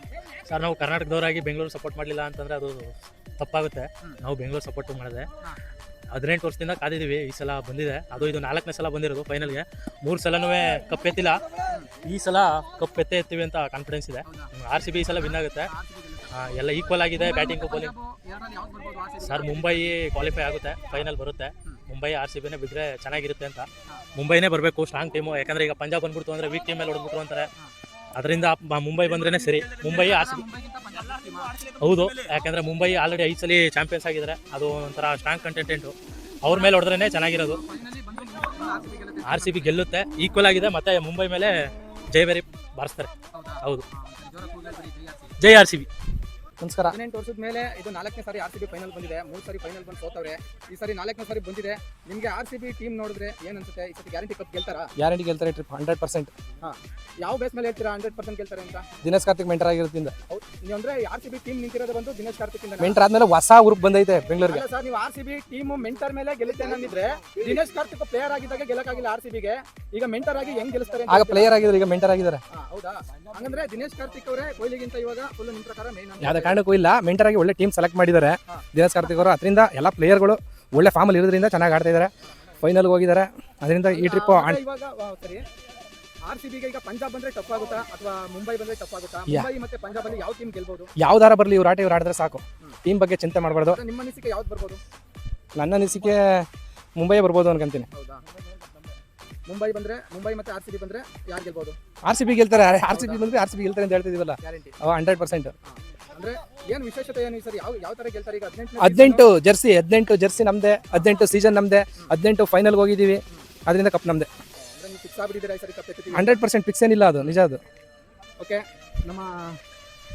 ಸರ್ ನಾವು ಕರ್ನಾಟಕದವರಾಗಿ ಬೆಂಗಳೂರು ಸಪೋರ್ಟ್ ಮಾಡಲಿಲ್ಲ ಅಂತಂದ್ರೆ ಅದು ತಪ್ಪಾಗುತ್ತೆ. ನಾವು ಬೆಂಗಳೂರು ಸಪೋರ್ಟ್ ಮಾಡಿದೆ. ಹದಿನೆಂಟು ವರ್ಷದಿಂದ ಕಾದಿದ್ದೀವಿ. ಈ ಸಲ ಬಂದಿದೆ. ಅದು ಇದು ನಾಲ್ಕನೇ ಸಲ ಬಂದಿರೋದು ಫೈನಲ್ಗೆ ಮೂರು ಸಲನೂ ಕಪ್ ಎತ್ತಿಲ್ಲ. ಈ ಸಲ ಕಪ್ ಎತ್ತೇ ಎತ್ತೀವಿ ಅಂತ ಕಾನ್ಫಿಡೆನ್ಸ್ ಇದೆ. ಆರ್ ಸಿ ಬಿ ಈ ಸಲ ವಿನ್ ಆಗುತ್ತೆ. ಎಲ್ಲ ಈಕ್ವಲ್ ಆಗಿದೆ batting bowling sir Mumbai qualify ಆಗುತ್ತೆ. ಫೈನಲ್ ಬರುತ್ತೆ. ಮುಂಬೈ ಆರ್ ಸಿ ಬಿನೇ ಬಿದ್ರೆ ಚೆನ್ನಾಗಿರುತ್ತೆ ಅಂತ. ಮುಂಬೈನೇ ಬರಬೇಕು ಸ್ಟ್ರಾಂಗ್ ಟೀಮು ಯಾಕಂದ್ರೆ ಈಗ ಪಂಜಾಬ್ ಬಂದ್ಬಿಡ್ತು ಅಂದ್ರೆ ವೀಕ್ ಟೀಮ್ ಮೇಲೆ ಹೊಡೆದ್ಬಿಟ್ರು ಅಂತಾರೆ. ಅದರಿಂದ ಮುಂಬೈ ಬಂದ್ರೇ ಸರಿ. ಮುಂಬೈ ಆರ್ ಸಿ ಹೌದು. ಯಾಕಂದ್ರೆ ಮುಂಬೈ ಆಲ್ರೆಡಿ ಐದು ಸಲ ಚಾಂಪಿಯನ್ಸ್ ಆಗಿದ್ದಾರೆ ಅದು ಒಂಥರ ಸ್ಟ್ರಾಂಗ್ ಕಂಟೆಂಟೆಂಟು ಅವ್ರ ಮೇಲೆ ಹೊಡೆದ್ರೇ ಚೆನ್ನಾಗಿರೋದು. ಆರ್ ಸಿ ಬಿ ಗೆಲ್ಲುತ್ತೆ. ಈಕ್ವಲ್ ಆಗಿದೆ. ಮತ್ತೆ ಮುಂಬೈ ಮೇಲೆ ಜಯಬೇರಿ ಬಾರಿಸ್ತಾರೆ. ಹೌದಾ? ಜೈ ಆರ್ ಸಿ ಬಿ. ನಮಸ್ಕಾರ. ಹದಿನೆಂಟು ವರ್ಷದ ಮೇಲೆ ಇದು ನಾಲ್ಕನೇ ಸಾರಿ ಆರ್ ಸಿ ಬಿ ಫೈನಲ್ ಬಂದಿದೆ. ಮೂರು ಸಾರಿ ಫೈನಲ್ ಬಂದು ಸೋತವ್ರೆ. ಈ ಸಾರಿ ನಾಲ್ಕನೇ ಸಾರಿ ಬಂದಿದೆ. ನಿಮಗೆ ಆರ್ ಸಿ ಬಿ ಟೀಮ್ ನೋಡಿದ್ರೆ ಏನ್ ಅನ್ಸುತ್ತೆ? ಈ ಸತಿ ಗ್ಯಾರಂಟಿ ಕಪ್ ಗೆಲ್ತಾರಾ? ಗ್ಯಾರಂಟಿ ಗೆಲ್ತಾರೆ ಟ್ರಿಪ್ ಹಂಡ್ರೆಡ್ ಪರ್ಸೆಂಟ್ ಯಾವ ಬೇಸ್ ಮೇಲೆ ಹೇಳ್ತೀರಾ? ಹಂಡ್ರೆಡ್ ಪರ್ಸೆಂಟ್ ಗೆಲ್ತಾರೆ ಅಂತ? ದಿನೇಶ್ ಕಾರ್ತಿಕ್ ಮೆಂಟರ್ ಆಗಿರೋದ್ರಿಂದ. ಹೌದು. ನೀವು ಅಂದ್ರೆ ಆರ್ ಸಿ ಬಿ ಟೀಮ್ ನಿಂತಿರೋದು ಬಂದು ದಿನೇಶ್ ಕಾರ್ತಿಕ್ ಇಂದ ಮೆಂಟರ್ ಆದ್ಮೇಲೆ ಹೊಸ ಗ್ರೂಪ್ ಬಂದೈತೆ ಬೆಂಗಳೂರಿಗೆ. ಅಲ್ಲ ಸರ್ ನೀವು R C B team mentor ಮೇಲೆ ಗೆಲ್ಲುತ್ತೆ ಅಂದಿದ್ರೆ ದಿನೇಶ್ ಕಾರ್ತಿಕ್ ಪ್ಲೇಯರ್ ಆಗಿದ್ದಾಗ ಗೆಲ್ಲಕ್ಕಾಗಿಲ್ಲ ಆರ್ ಸಿ ಬಿಗೆ ಈಗ ಮೆಂಟರ್ ಆಗಿ ಹೆಂಗ್ ಗೆಲ್ಲಿಸ್ತಾರೆ ಆಗ ಪ್ಲೇಯರ್ ಆಗಿದ್ರು ಈಗ ಮೆಂಟರ್ ಆಗಿದ್ದಾರೆ. ಹಾ, ಹೌದಾ? ಹಂಗಂದ್ರೆ ದಿನೇಶ್ ಕಾರ್ತಿಕ್ ಅವರೇ ಕೊಹ್ಲಿಗಿಂತ ಇವಾಗ ಫುಲ್ ನಿಮ್ ಪ್ರಕಾರ ಮೇನ್ ಯಾವ್ದೇ ಕಾರಣಕ್ಕೂ ಇಲ್ಲ. ಮೆಂಟರ್ ಆಗಿ ಒಳ್ಳೆ ಟೀಮ್ ಸೆಲೆಕ್ಟ್ ಮಾಡಿದ್ದಾರೆ. ದಿನೇಶ್ ಕಾರ್ತಿಕ್ ಅವರು. ಅದರಿಂದ ಎಲ್ಲ ಪ್ಲೇಯರ್ಗಳು ಒಳ್ಳೆ ಫಾರ್ಮಲ್ಲಿ ಇರೋದ್ರಿಂದ ಚೆನ್ನಾಗಿ ಆಡ್ತಾ ಇದ್ದಾರೆ ಫೈನಲ್ಗೆ ಹೋಗಿದ್ದಾರೆ. ಅದರಿಂದ ಈ ಟ್ರಿಪ್ ಆರ್ ಸಿ ಬಿಗೆ ಈಗ ಪಂಜಾಬ್ ಬಂದ್ರೆ ಟಫ್ ಆಗುತ್ತಾ? ಅಥವಾ ಮುಂಬೈ ಬಂದ್ರೆ ಟಫ್ ಆಗುತ್ತಾ? ಮುಂಬೈ ಮತ್ತೆ ಪಂಜಾಬ್ ಅಲ್ಲಿ ಯಾವ ಟೀಮ್ ಗೆಲ್ಬಹುದು ಯಾವ್ದಾರ ಬರಲಿ ಇವ್ರು ಆಟ ಇವ್ರು ಆಡಿದ್ರೆ ಸಾಕು. ಟೀಮ್ ಬಗ್ಗೆ ಚಿಂತೆ ಮಾಡಬಾರ್ದು. ನಿಮ್ಮ ಅನಿಸಿಕೆ ಯಾವ್ದು ಬರ್ಬೋದು? ನನ್ನ ಅನಿಸಿಕೆ ಮುಂಬೈ ಬರ್ಬೋದು ಅನ್ಕೊಂತೀನಿ. ಮುಂಬೈ ಬಂದ್ರೆ ಮುಂಬೈ ಮತ್ತೆ ಆರ್ ಸಿ ಬಿ ಬಂದ್ರೆ ಯಾರು ಗೆಲ್ಬಹುದು ಆರ್ ಸಿ ಬಿ ಗೆಲ್ತಾರೆ. ಆರ್ ಸಿ ಬಿ ಬಂದ್ರೆ ಆರ್ ಸಿ ಬಿ ಗೆಲ್ತಾರೆ ಅಂತ ಹೇಳ್ತಿದೀವಲ್ಲ? ಹಂಡ್ರೆಡ್ ಪರ್ಸೆಂಟ್ ಅಂದ್ರೆ ಏನು ವಿಶೇಷತೆ ಏನು ಈ ಸರಿ? ಯಾವ ಯಾವ ತರ ಗೆಲ್ತಾರೆ ಈಗ ಹದಿನೆಂಟು ಹದಿನೆಂಟು ಜರ್ಸಿ ಹದಿನೆಂಟು ಜರ್ಸಿ ನಮ್ದೆ ಹದಿನೆಂಟು ಸೀಸನ್ ನಮ್ದೆ ಹದಿನೆಂಟು ಫೈನಲ್ ಹೋಗಿದ್ದೀವಿ. ಅದರಿಂದ ಕಪ್ ನಮ್ದೆ. ನೀವು ಫಿಕ್ಸ್ ಆಗ್ಬಿಟ್ಟಿದ್ದೀರಾ ಈ ಸರಿ ಕಪ್ ಹಂಡ್ರೆಡ್ ಪರ್ಸೆಂಟ್ ಫಿಕ್ಸ್ ಏನಿಲ್ಲ ಅದು ನಿಜ ಅದು. ಓಕೆ ನಮ್ಮ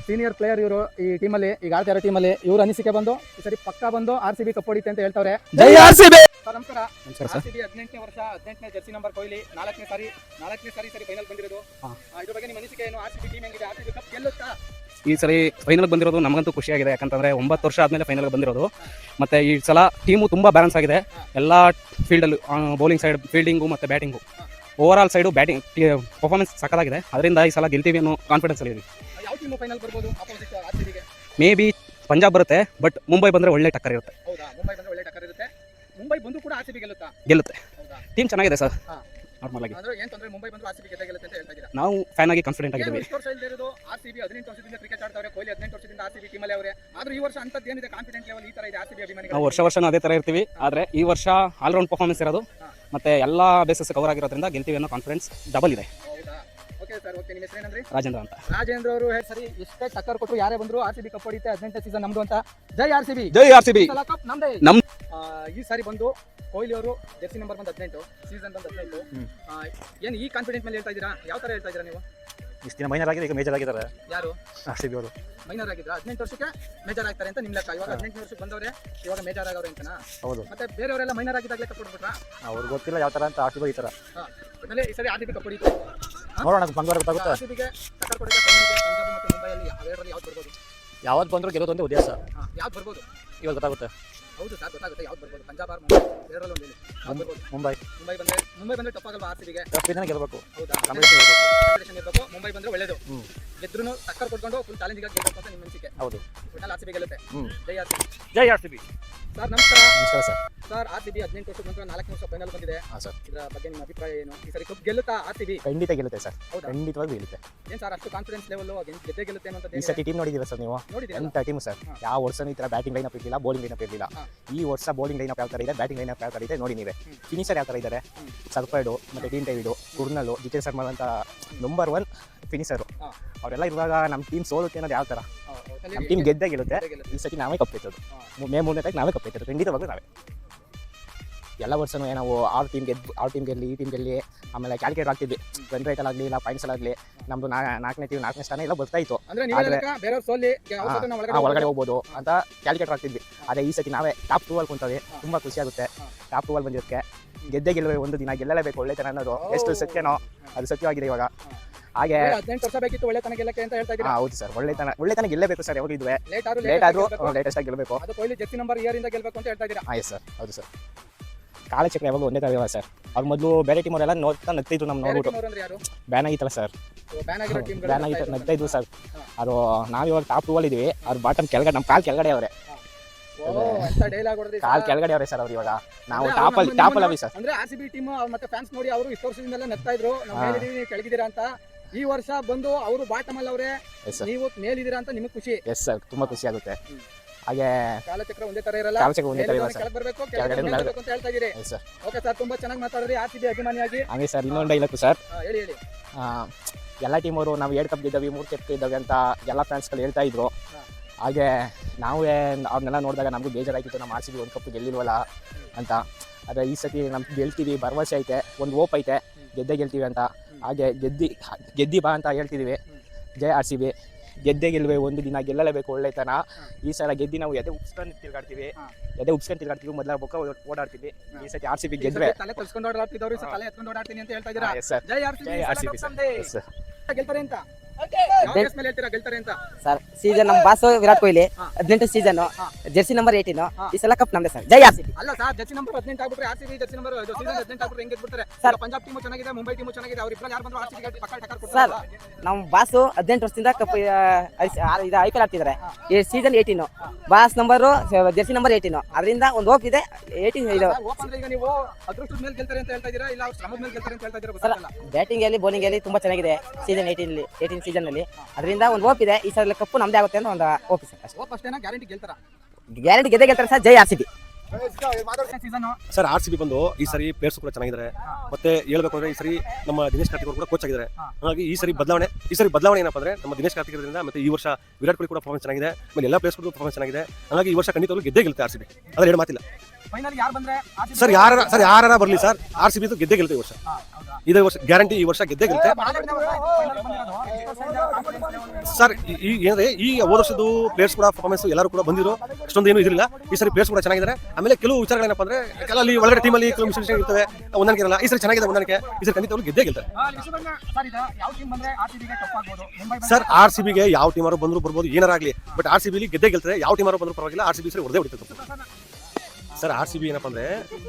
ಸೀನಿಯರ್ ಪ್ಲೇಯರ್ ಇವರು ಈ ಟೀಮಲ್ಲಿ ಈಗ ಆಡ್ತಾ ಇರೋ ಟೀಮಲ್ಲಿ ಇವ್ರ ಅನಿಸಿಕೆ ಬಂದು ಈ ಸರಿ ಪಕ್ಕ ಬಂದು ಆರ್ ಸಿ ಬಿ ಕಪ್ ಹೊಡಿತೆ ಅಂತ ಹೇಳ್ತಾವ್ರೆ. ಜೈ ಆರ್ ಸಿ ಬಿ ಸರ್ ನಮಸ್ಕಾರ. ನಮಸ್ಕಾರ ಆರ್ ಸಿ ಬಿ ಹದಿನೆಂಟನೇ ವರ್ಷ ಹದಿನೆಂಟನೇ ಜರ್ಸಿ ನಂಬರ್ ಕೊಹ್ಲಿ ನಾಲ್ಕನೇ ಸಾರಿ ನಾಲ್ಕನೇ ಸಾರಿ ಸರಿ ಫೈನಲ್ ಬಂದಿರೋದು. ಆ, ಇದ್ರ ಬಗ್ಗೆ ನಿಮ್ಮ ಅನಿಸಿಕೆ ಏನು? ಆರ್ ಸಿ ಬಿ ಟೀಮ್ ಹೆಂಗಿದೆ? ಆರ್ ಸಿ ಬಿ ಕಪ್ ಗೆಲ್ಲುತ್ತಾ? ಈ ಸಲ ಫೈನಲ್ ಬಂದಿರೋದು ನಮಗಂತೂ ಖುಷಿಯಾಗಿದೆ ಯಾಕಂತಂದ್ರೆ ಒಂಬತ್ತು ವರ್ಷ ಆದಮೇಲೆ ಫೈನಲ್ ಬಂದಿರೋದು. ಮತ್ತೆ ಈ ಸಲ ಟೀಮು ತುಂಬ ಬ್ಯಾಲೆನ್ಸ್ ಆಗಿದೆ. ಎಲ್ಲ ಫೀಲ್ಡಲ್ಲೂ ಬೌಲಿಂಗ್ ಸೈಡ್ ಫೀಲ್ಡಿಂಗು ಮತ್ತು batting overall side batting performance ಸಕ್ಕತ್ತಾಗಿದೆ ಅದರಿಂದ ಈ ಸಲ ಗೆಲ್ತೀವಿ ಅನ್ನೋ ಕಾನ್ಫಿಡೆನ್ಸ್ ಅಲ್ಲಿ ಮೇ ಬಿ ಪಂಜಾಬ್ ಬರುತ್ತೆ ಬಟ್ ಮುಂಬೈ ಬಂದರೆ ಒಳ್ಳೆ ಟಕ್ಕರ್ ಇರುತ್ತೆ. ಮುಂಬೈ ಬಂದು ಕೂಡ ಗೆಲ್ಲುತ್ತಾ? ಟೀಮ್ ಚೆನ್ನಾಗಿದೆ ಸರ್. ನಾರ್ಮಲ್ ಆಗಿ. ಅಂದ್ರೆ ಏನ್ ತೊಂದ್ರೆ? ಮುಂಬೈ ಬಂದ್ರು ಆರ್ ಸಿ ಬಿ ಗೆಲ್ಲುತ್ತೆ ಅಂತ ಹೇಳ್ತಾ ಇದ್ದೀರಾ? ನಾವು ಫ್ಯಾನ್ ಆಗಿ ಕಾನ್ಫಿಡೆಂಟ್ ಆಗಿದ್ದೀವಿ. ಇಷ್ಟು ವರ್ಷ ಇಲ್ಲದೆ ಇರೋದು? ಆರ್ ಸಿ ಬಿ ಹದಿನೆಂಟು ವರ್ಷದಿಂದ ಕ್ರಿಕೆಟ್ ಆಡ್ತಾರೆ ಕೊಹ್ಲಿ ಹದಿನೆಂಟು ವರ್ಷದಿಂದ ಆರ್ ಸಿ ಬಿ ಟೀಮಲ್ಲಿ ಅವರೇ. ಆದ್ರೂ ಈ ವರ್ಷ ಅಂತದ್ದು ಏನಿದೆ? ಕಾನ್ಫಿಡೆಂಟ್ ಲೆವೆಲ್ ಈ ತರ ಇದೆ ಆರ್ ಸಿ ಬಿ ನಾವು ಅಭಿಮಾನಿಗಳು ವರ್ಷ ವರ್ಷನೂ ಅದೇ ತರ ಇರ್ತೀವಿ. ಆದ್ರೆ ಈ ವರ್ಷ ಆಲ್ರೌಂಡ್ ಪರ್ಫಾರ್ಮೆನ್ಸ್ ಇರೋದು. ಮತ್ತೆ ಎಲ್ಲಾ ಬೇಸಸ್ ಕವರ್ ಆಗಿರೋದ್ರಿಂದ ಗೆಲ್ತೀವಿ ಅನ್ನೋ ಕಾನ್ಫಿಡೆನ್ಸ್ ಡಬಲ್ ಇದೆ. Okay sir okay. ನಿಮ್ಮ ಹೆಸರೇನಂದ್ರಿ ರಾಜೇಂದ್ರ ಅಂತ. ರಾಜೇಂದ್ರ ಅವರು ಸರಿ ಎಷ್ಟೇ ಟಕ್ಕರ್ ಕೊಟ್ಟರು ಯಾರೇ ಬಂದ್ರು ಆರ್ ಸಿ ಬಿ ಕಪ್ ಹೊಡಿತೆ ಹದಿನೆಂಟು ಸೀಸನ್ ನಮ್ದು ಅಂತ. ಜೈ ಆರ್ ಸಿ ಬಿ ಜೈ ಆರ್ ಸಿಬಿ ಕಪ್ ನಮ್ದೇ. ನಮ್- ಈ ಸಾರಿ ಬಂದು ಕೊಹ್ಲಿ ಅವರು ಜೆರ್ಸಿ ನಂಬರ್ ಬಂದು ಹದಿನೆಂಟು ಸೀಸನ್ ಬಂದು ಹದಿನೆಂಟು. ಏನು ಈ ಕಾನ್ಫಿಡೆಂಟ್ ಮೇಲೆ ಹೇಳ್ತಾ ಇದೀರಾ ಯಾವ ತರ ಹೇಳ್ತಾ ಇದೀರಾ ನೀವು? ಇಷ್ಟು ದಿನ ಮೈನರ್ ಆಗಿದೆ ಈಗ ಮೇಜರ್ ಆಗಿದ್ದಾರೆ. ಯಾರು? ಆರ್ ಸಿ ಬಿ ಅವರು ಮೈನರ್ ಆಗಿದ್ರ. ಹದಿನೆಂಟು ವರ್ಷಕ್ಕೆ ಮೇಜರ್ ಆಗ್ತಾರೆ ಅಂತ ನಿಮ್ಮ ಲೆಕ್ಕ ಇವಾಗ ಹದಿನೆಂಟು ವರ್ಷಕ್ಕೆ ಬಂದವರೇ ಇವಾಗ ಮೇಜರ್ ಆಗವ್ರೆ ಅಂತನಾ? ಹೌದು. ಮತ್ತೆ ಬೇರೆಯವರೆಲ್ಲ ಮೈನರ್ ಆಗಿದ್ದಾಗಲೇ ಲೆಕ್ಕ ಕೊಟ್ಬಿಟ್ರಾ? ಅವ್ರಿಗೆ ಗೊತ್ತಿಲ್ಲ ಯಾವ ಥರ ಅಂತ ಆರ್ ಸಿ ಬಿ ಈ ಥರ ಆಮೇಲೆ ಈ ಸರಿ ಆರ್ ಸಿ ಬಿ ಕಪ್ ಹೊಡಿತು. ನೋಡೋಣ ಬಂಗಾರ ಗೊತ್ತಾಗುತ್ತೆ. ಆರ್ ಸಿ ಬಿಗೆ ಫೈನಲ್ಗೆ ಪಂಜಾಬ್ ಮತ್ತು ಮುಂಬೈಯಲ್ಲಿ ಯಾವ್ದು ಬರ್ಬೋದು? ಯಾವ್ದು ಬಂದರೂ ಗೆಲ್ಲೋದು ಒಂದೇ ಉದ್ದೇಶ ಯಾವ್ದು ಬರ್ಬೋದು? ಇವಾಗ ಗೊತ್ತಾಗುತ್ತೆ. ಹೌದು ಸರ್ ಗೊತ್ತಾಗುತ್ತೆ. ಯಾವ್ದು ಬರ್ಬೋದು? ಪಂಜಾಬ್ ಆರ್ ಮುಂಬೈ ಎರಡರಲ್ಲಿ ಒಂದು ಹೇಳಿ ಮುಂಬೈ. ಮುಂಬೈ. ಬಂದ್ರೆ ಮುಂಬೈ ಬಂದ್ರೆ ತಪ್ಪಾಗಲ್ವಾ ಆರ್ ಸಿ ಬಿಗೆ ಕಪ್ಪಿಂದನೇ ಗೆಲ್ಲಬೇಕು ಹೌದಾ? ಕಾಂಪಿಟೇಷನ್ ಇರಬೇಕು. ಮುಂಬೈ ಬಂದ್ರೆ ಒಳ್ಳೇದು. ಗೆದ್ರು ಟಕ್ಕರ್ ಕೊಟ್ಕೊಂಡು ಫುಲ್ ಚಾಲೆಂಜಿಗೆ ಗೆಲ್ಲಬೇಕು ಅಂತ ನಿಮ್ಮ ಅನಿಸಿಕೆ. ಹೌದು. ಒಟ್ನಲ್ಲಿ ಆರ್ ಗೆಲ್ಲುತ್ತೆ. ಜೈ ಆರ್ ಜೈ ಆರ್ ಸರ್ ನಮಸ್ಕಾರ. ನಮಸ್ಕಾರ ಸರ್ ಸರ್ ಆರ್ ಸಿಬಿ ಹದಿನೆಂಟು ವರ್ಷದ ನಂತರ ನಾಲ್ಕು ವರ್ಷ ಫೈನಲ್ ಬಂದಿದೆ. ಸರ್ ಇದರ ಬಗ್ಗೆ ನಿಮ್ಮ ಅಭಿಪ್ರಾಯ ಏನು? ಈ ಸರಿ ಕಪ್ ಗೆಲ್ಲುತ್ತಾ ಆರ್ ಸಿಬಿ ಖಂಡಿತ ಗೆಲ್ಲುತ್ತೆ ಸರ್ ಹೌದಾ? ಖಂಡಿತವಾಗಿ ಗೆಲ್ಲುತ್ತೆ. ಏನ್ ಸರ್ ಅಷ್ಟು ಕಾನ್ಫಿಡೆನ್ಸ್ ಲೆವೆಲ್ ಗೆದ್ದೆ ಗೆಲ್ಲುತ್ತೆ ಈ ಅನ್ನೋದು ಸತಿ ಟೀಮ್ ನೋಡಿದ್ದೀರಾ ಸರ್ ನೀವು? ನೋಡಿದ್ದೀರಾ ಟೀಮ್ ಸರ್ ಯಾವ ವರ್ಷನೂ ಈ ಥರ ಬ್ಯಾಟಿಂಗ್ ಅಪ್ ಇರಲಿಲ್ಲ ಬೌಲಿಂಗ್ ಅಪ್ ಇರಲಿಲ್ಲ. ಈ ವರ್ಷ ಬೌಲಿಂಗ್ ಲೈನಪ್ ಯಾವ ಥರ ಇದೆ? ಬ್ಯಾಟಿಂಗ್ ಲೈನಪ್ ಯಾವ ಥರ ಇದೆ? ನೋಡಿ ನೀವೇ. ಫಿನಿಷರ್ ಯಾವ ಥರ ಇದ್ದಾರೆ. ಸರ್ಪೈಡು ಮತ್ತು ಡೀನ್ ಡೇವಿಡು ಕುರ್ನಲ್ಲು ಜಿತೇಶ್ ಶರ್ಮಾ ಅಂತ ನಂಬರ್ ಒನ್ ಫಿನಿಷರು. ಅವರೆಲ್ಲ ಇರುವಾಗ ನಮ್ಮ ಟೀಮ್ ಸೋಲುತ್ತೆ ಅನ್ನೋದು ಯಾವ ಥರ ನಮ್ಮ ಟೀಮ್ ಗೆದ್ದಾಗಿರುತ್ತೆ ಗೆದ್ದೇ ಗೆಲ್ಲುತ್ತೆ. ಈ ಸತಿ ನಾವೇ ಕಪ್ಪಿತ್ತದು ಮೇ ಮೂರನೇ ತಾರೀಕು ನಾವೇ ಕಪ್ಪಿತ್ತದು ಖಂಡಿತವಾಗ್ಲೂ ನಾವೇ. ಎಲ್ಲ ವರ್ಷನು ನಾವು ಆರು ಟೀಮ್ ಗೆದ್ದು ಆರು ಟೀಮ್ ಗೆಲ್ಲಿ ಈ ಟೀಮ್ ಗೆಲ್ಲಿ ಆಮೇಲೆ ಕ್ಯಾಲ್ಕುಲೇಟ್ ಆಗ್ತಿದ್ವಿ ರನ್ ಆಗಲಿ ಇಲ್ಲ ಪಾಯಿಂಟ್ಸಲ್ಲಾಗಲಿ ನಮ್ದು ನಾಲ್ಕನೇ ಟೀಮ್ ನಾಲ್ಕನೇ ಸ್ಥಾನ ಎಲ್ಲ ಬರ್ತಾ ಇತ್ತು. ಆದ್ರೆ- ಒಳಗಡೆ ಹೋಗ್ಬೋದು. ಅಂತ ಕ್ಯಾಲ್ಕುಲೇಟ್ ಆಗ್ತಿದ್ವಿ ಅದೇ ಈ ಸತಿ ನಾವೇ ಟಾಪ್ ಟೂ ಅಲ್ಲಿ ಕುಂತವೆ. ತುಂಬಾ ಖುಷಿ ಆಗುತ್ತೆ. ಟಾಪ್ ಟೂ ಅಲ್ಲಿ ಬಂದಿದ್ದಕ್ಕೆ ಗೆದ್ದೆ ಗೆಲ್ಲುವೆ ಒಂದು ದಿನ ಗೆಲ್ಲಲೇಬೇಕು ಒಳ್ಳೆತನ ಅನ್ನೋದು ಎಷ್ಟು ಸತ್ಯನೋ ಅದು ಸತ್ಯವಾಗಿದೆ ಇವಾಗ. ಹಾಗೆ ಹದಿನೆಂಟು ವರ್ಷ ಬೇಕಿತ್ತು ಒಳ್ಳೆ ತನ ಗೆಲ್ಲಕ್ಕೆ ಅಂತ ಹೇಳ್ತಾ ಇದ್ದೀರಾ? ಹೌದು ಸರ್ ಒಳ್ಳೆತನ ಒಳ್ಳೆತನ ಗೆಲ್ಲಬೇಕು ಸರ್ ಯಾವಾಗ ಇದ್ವಿ. ಲೇಟ್ ಆದ್ರೂ ಲೇಟ್ ಆದ್ರೂ ಲೇಟೆಸ್ಟ್ ಆಗಿ ಗೆಲ್ಲಬೇಕು. ಅದು ಕೊಹ್ಲಿ ಜೆರ್ಸಿ ನಂಬರ್ ಇಯರ್ ಇಂದ ಗೆಲ್ಬೇಕು ಅಂತ ಹೇಳ್ತಾ ಇದ್ದೀರಾ? ಆಯ್ತು ಸರ್ ಹೌದು ಸರ್ ಕಾಲಚಕ್ರ ಯಾವಾಗ ಒಂದೇ ತರ ಸರ್ ಅವ್ರು ಮೊದಲು ಬೇರೆ ಟೀಮ್ ಅವರೆಲ್ಲ ನೋಡ್ತಾ ನಗ್ತಿದ್ರು ನಮ್ಮ ನೋಡ್ಬಿಟ್ಟು. ಬ್ಯಾನ್ ಆಗಿತ್ತಲ್ಲ ಸರ್ ಬ್ಯಾನ್ ಆಗಿತ್ತು ನಗ್ತಾ ಇದ್ವು ಸರ್. ಅದು ನಾವು ಇವಾಗ ಟಾಪ್ ಟೂ ಅಲ್ಲಿ ಇದೀವಿ. ಅವ್ರ ಬಾಟಮ್ ಕೆಳಗಡೆ ನಮ್ಮ ಕಾಲ್ ಕೆಳಗಡೆ ಅವರೇ. ಕಾಲ್ ಕೆಳಗಡೆ ಅವರೇ ಸರ್ ಅವ್ರು ಇವಾಗ. ನಾವು ಟಾಪ್ ಅಲ್ಲಿ ಟಾಪ್ ಅಲ್ಲಿ ಸರ್ ಅಂದ್ರೆ ಆರ್ ಸಿ ಬಿ ಟೀಮ್ ಮತ್ತೆ ಫ್ಯಾನ್ಸ್ ನೋಡಿ ಅವರು ಇಷ್ಟು ವರ್ಷದಿಂದಲೇ ನಗ್ತಾ ಇದ್ರು. ಕೆಳಗಿದ್ದೀರಾ ಅಂತ. ಈ ವರ್ಷ ಬಂದು ಅವರು ಬಾಟಮ್ ಅಲ್ಲಿ ಅವರೇ ನೀವು ಮೇಲಿದ್ದೀರಾ ಅಂತ ನಿಮಗೆ ಖುಷಿ. ಎಸ್ ಸರ್ ತುಂಬಾ ಖುಷಿ ಆಗುತ್ತೆ. ಹಾಗೆ ಕಾಲಚಕ್ರ ಒಂದೇ ತರ ಇರಲ್ಲ. ಕಾಲಚಕ್ರ ಒಂದೇ ತರ ಇಲ್ಲ ಸರ್. ಬರಬೇಕು ಕೆಳಗಡೆ ಮೇಲೆ ಅಂತ ಹೇಳ್ತಾ ಇದ್ದೀರಿ ಸರ್. ಓಕೆ ಸರ್ ತುಂಬಾ ಚೆನ್ನಾಗಿ ಮಾತಾಡಿದ್ರಿ. ಆರ್ ಅಭಿಮಾನಿಯಾಗಿ. ಹಂಗೆ ಸರ್ ಇನ್ನೊಂದು ಡೈಲಾಗು ಸರ್. ಹೇಳಿ ಹೇಳಿ. ಆ, ಎಲ್ಲ ಟೀಮವರು ನಾವು ಎರಡು ಕಪ್ ಗೆದ್ದವಿ ಮೂರು ಕಪ್ ಗೆದ್ದವಿ ಅಂತ ಎಲ್ಲ ಫ್ಯಾನ್ಸ್ಗಳು ಹೇಳ್ತಾ ಇದ್ರು. ಹಾ. ಹಾಗೆ ನಾವೇ ಅವ್ರನ್ನೆಲ್ಲ ನೋಡಿದಾಗ ನಮಗೂ ಬೇಜಾರಾಗಿತ್ತು ನಮ್ಮ ಆರ್ ಸಿ ಬಿ ಒಂದು ಕಪ್ ಗೆಲ್ಲಿಲ್ವಲ್ಲ ಅಂತ. ಆದರೆ ಈ ಸತಿ ನಮ್ಗೆ ಗೆಲ್ತೀವಿ ಭರವಸೆ ಐತೆ ಒಂದು ಓಪ್ ಐತೆ ಗೆದ್ದೆ ಗೆಲ್ತೀವಿ ಅಂತ. ಹಾಗೆ ಗೆದ್ದಿ ಗೆದ್ದಿ ಬಾ ಅಂತ ಹೇಳ್ತಿದ್ದೀವಿ ಜೈ ಆರ್ ಸಿ ಬಿ. ಗೆದ್ದೆ ಗೆಲ್ಲುವೆ ಒಂದು ದಿನ ಗೆಲ್ಲಲೇಬೇಕು ಒಳ್ಳೆತನ. ಈ ಸಲ ಗೆದ್ದಿ ನಾವು ಎದೆ ಉಪ್ಸ್ಕೊಂಡು ತಿರ್ಗಾಡ್ತೀವಿ. ಎದೆ ಉಪ್ಸ್ಕೊಂಡು ತಿರ್ಗಾಡ್ತೀವಿ ಮೊದಲ ಬೊಕ್ಕ ಓಡಾಡ್ತೀವಿ. ಈ ಸತಿ ಆರ್ ಸಿ ಬಿ ಗೆದ್ರೆ. ತಲೆ ಓಡಾಡ್ತಿದ್ದವ್ರು ಎತ್ಕೊಂಡು ಓಡಾಡ್ತೀನಿ ಅಂತ ಹೇಳ್ತಾ ಇದ್ದಾರೆ? ಸರ್ ಜೈ ಆರ್ ಸಿ ಬಿ ಗೆಲ್ತಾರೆ ಅಂತ. ಸರ್ ಸೀಸನ್ ನಮ್ಮ ಬಾಸ್ ವಿರಾಟ್ ಕೊಹ್ಲಿ. ಹದಿನೆಂಟು ಸೀಸನ್ ಜರ್ಸಿ ನಂಬರ್ ಏಟೀನ್ ಈ ಸಲ ಕಪ್ ನಮ್ದೆ ಸರ್ ಜೈ ಆರ್ ಅಲ್ಲ ಸರ್ ಜರ್ಸಿ ನಂಬರ್ ಹದಿನೆಂಟು ಆಗ್ಬಿಟ್ರೆ R C jersey number season ಹದಿನೆಂಟು ಆಗ್ಬಿಟ್ರೆ ಹೆಂಗೆ ಬಿಡ್ತಾರೆ ಸರ್. ಪಂಜಾಬ್ ಟೀಮ್ ಚೆನ್ನಾಗಿದೆ ಮುಂಬೈ ಟೀಮ್ ಚೆನ್ನಾಗಿದೆ ಅವ್ರಿಬ್ರಲ್ಲಿ ಯಾರು ಬಂದ್ರು ಆರ್ ಪಕ್ಕ ಟಕ್ಕರ್ ಸರ್ ಕೊಡ್ತಾರಲ್ಲ. ನಮ್ಮ ಬಾಸು ಹದಿನೆಂಟು ವರ್ಷದಿಂದ ಕಪ್ ಇದು ಐ ಪಿ ಎಲ್ ಆಡ್ತಿದ್ದಾರೆ ಈ season eighteen boss number jersey number eighteen ಅದರಿಂದ ಒಂದು ಹೋಪ್ ಇದೆ ಏಯ್ಟೀನ್ ಇದು. ಈಗ ನೀವು ಅದೃಷ್ಟದ ಮೇಲೆ ಗೆಲ್ತಾರೆ ಅಂತ ಹೇಳ್ತಾ ಇದೀರಾ ಇಲ್ಲ ಅವ್ರ ಶ್ರಮದ ಮೇಲೆ ಗೆಲ್ತಾರೆ ಅಂತ ಹೇಳ್ತಾ ಗೊತ್ತಾಗಲ್ಲ. ಬ್ಯಾಟಿಂಗ್ ಅಲ್ಲಿ ಬೌಲಿಂಗ್ ಅಲ್ಲಿ ತುಂಬಾ ಚೆನ್ನಾಗಿದೆ ಸೀಸನ್ ಏಟೀನ್ ಏಟೀನ್ ಸೀಸನ್ ಅಲ್ಲಿ. ಅದರಿಂದ ಒಂದು ಹೋಪ್ ಇದೆ ಈ ಸಲ ಕಪ್ಪು ನಮ್ದೇ ಆಗುತ್ತೆ ಅಂತ ಒಂದು ಹೋಪ್ ಸರ್ ಅಷ್ಟೇ. ಓಪ್ ಅಷ್ಟೇನಾ? ಗ್ಯಾರಂಟಿ ಗೆಲ್ತಾರ? ಗ್ಯಾರಂಟಿ ಗೆದ್ದೆ ಗೆಲ್ತಾರೆ ಸರ್ ಜೈ R C B season sir R C B ಬಂದು ಈ ಸರಿ ಪ್ಲೇಯರ್ಸ್ ಕೂಡ ಚೆನ್ನಾಗಿದ್ದಾರೆ. ಮತ್ತೆ ಹೇಳ್ಬೇಕು ಅಂದ್ರೆ ಈ ಸರಿ ನಮ್ಮ ದಿನೇಶ್ ಕಾರ್ತಿಕ್ ಅವರು ಕೂಡ ಕೋಚ್ ಆಗಿದ್ದಾರೆ. ಹಾಗಾಗಿ ಈ ಸರಿ ಬದಲಾವಣೆ ಈ ಸರಿ ಬದಲಾವಣೆ ಏನಪ್ಪ ಅಂದ್ರೆ ನಮ್ಮ ದಿನೇಶ್ ಕಾರ್ತಿಕ್ ಇದರಿಂದ ಮತ್ತೆ ಈ ವರ್ಷ ವಿರಾಟ್ ಕೊಹ್ಲಿ ಕೂಡ ಪರ್ಫಾರ್ಮೆನ್ಸ್ ಚೆನ್ನಾಗಿದೆ. ಮತ್ತೆ ಎಲ್ಲ ಪ್ಲೇಯರ್ಸ್ ಕೂಡ ಪರ್ಫಾರ್ಮೆನ್ಸ್ ಚೆನ್ನಾಗಿದೆ. ಹಾಗಾಗಿ ಈ ವರ್ಷ ಖಂಡಿತವಾಗ್ಲೂ ಗೆದ್ದೇ ಗೆಲ್ತಾರೆ ಆರ್ ಸಿ ಬಿ ಅದ್ರ ಎರಡು ಮಾತಿಲ್ಲ. ಫೈನಲ್ ಯಾರು ಬಂದ್ರೆ ಸರ್ ಯಾರ ಸರ್ ಯಾರ ಬರ್ಲಿ ಸರ್? ಆರ್ ಸಿ ಬಿ ಗೆದ್ದೇ ಗೆಲ್ತೆ ಈ ವರ್ಷ. ಇದೇ ವರ್ಷ ಗ್ಯಾರಂಟಿ ಈ ವರ್ಷ ಗೆದ್ದೇ ಗೆಲ್ತೆ. ಸರ್ ಈ- ಈ ಏನಂದ್ರೆ ಈ ಹೋದ ವರ್ಷದ್ದು ಪ್ಲೇಯರ್ಸ್ ಕೂಡ ಪರ್ಫಾರ್ಮೆನ್ಸ್ ಎಲ್ಲರೂ ಕೂಡ ಬಂದಿರೋ ಅಷ್ಟೊಂದು ಏನು ಇದಿಲ್ಲ ಈ ಸರಿ ಪ್ಲೇಯರ್ಸ್ ಕೂಡ ಚೆನ್ನಾಗಿದ್ದಾರೆ. ಆಮೇಲೆ ಕೆಲವು ವಿಚಾರಗಳೇನಪ್ಪ ಅಂದ್ರೆ ಕೆಲ ಅಲ್ಲಿ ಒಳಗಡೆ ಟೀಮಲ್ಲಿ ಕೆಲವು ಮಿಷನ್ ಇರ್ತವೆ. ಹೊಂದಾಣಿಕೆ ಇರಲ್ಲ. ಈ ಸರಿ ಚೆನ್ನಾಗಿದೆ ಹೊಂದಾಣಿಕೆ. ಈ ಸರಿ ಖಂಡಿತವಾಗ್ಲೂ ಗೆದ್ದೇ ಗೆಲ್ತಾರೆ ಸರ್ ಇದು ಯಾವ ಟೀಮ್ ಬಂದ್ರೆ ಆರ್ ಸಿ ಬಿಗೆ ಟಫ್ ಆಗ್ಬೋದು? ಮುಂಬೈ ಸರ್ ಆರ್ ಸಿ ಬಿಗೆ ಯಾವ ಟೀಮಾರು ಬಂದ್ರು ಬರ್ಬೋದು ಏನಾರಾಗ್ಲಿ ಬಟ್ ಆರ್ ಸಿ ಬಿಲಿ ಗೆದ್ದೇ ಗೆಲ್ತಾರೆ ಯಾವ ಟೀಮ್ ಅವರು ಬಂದ್ರು ಪರವಾಗಿಲ್ಲ. ಆರ್ ಸಿ ಬಿ ಸರಿ ಹೊಡೆದೇ ಹೊಡಿತಾರೆ ಸರ್ ಆರ್ ಸಿ ಬಿ ಏನಪ್ಪ ಅಂದ್ರೆ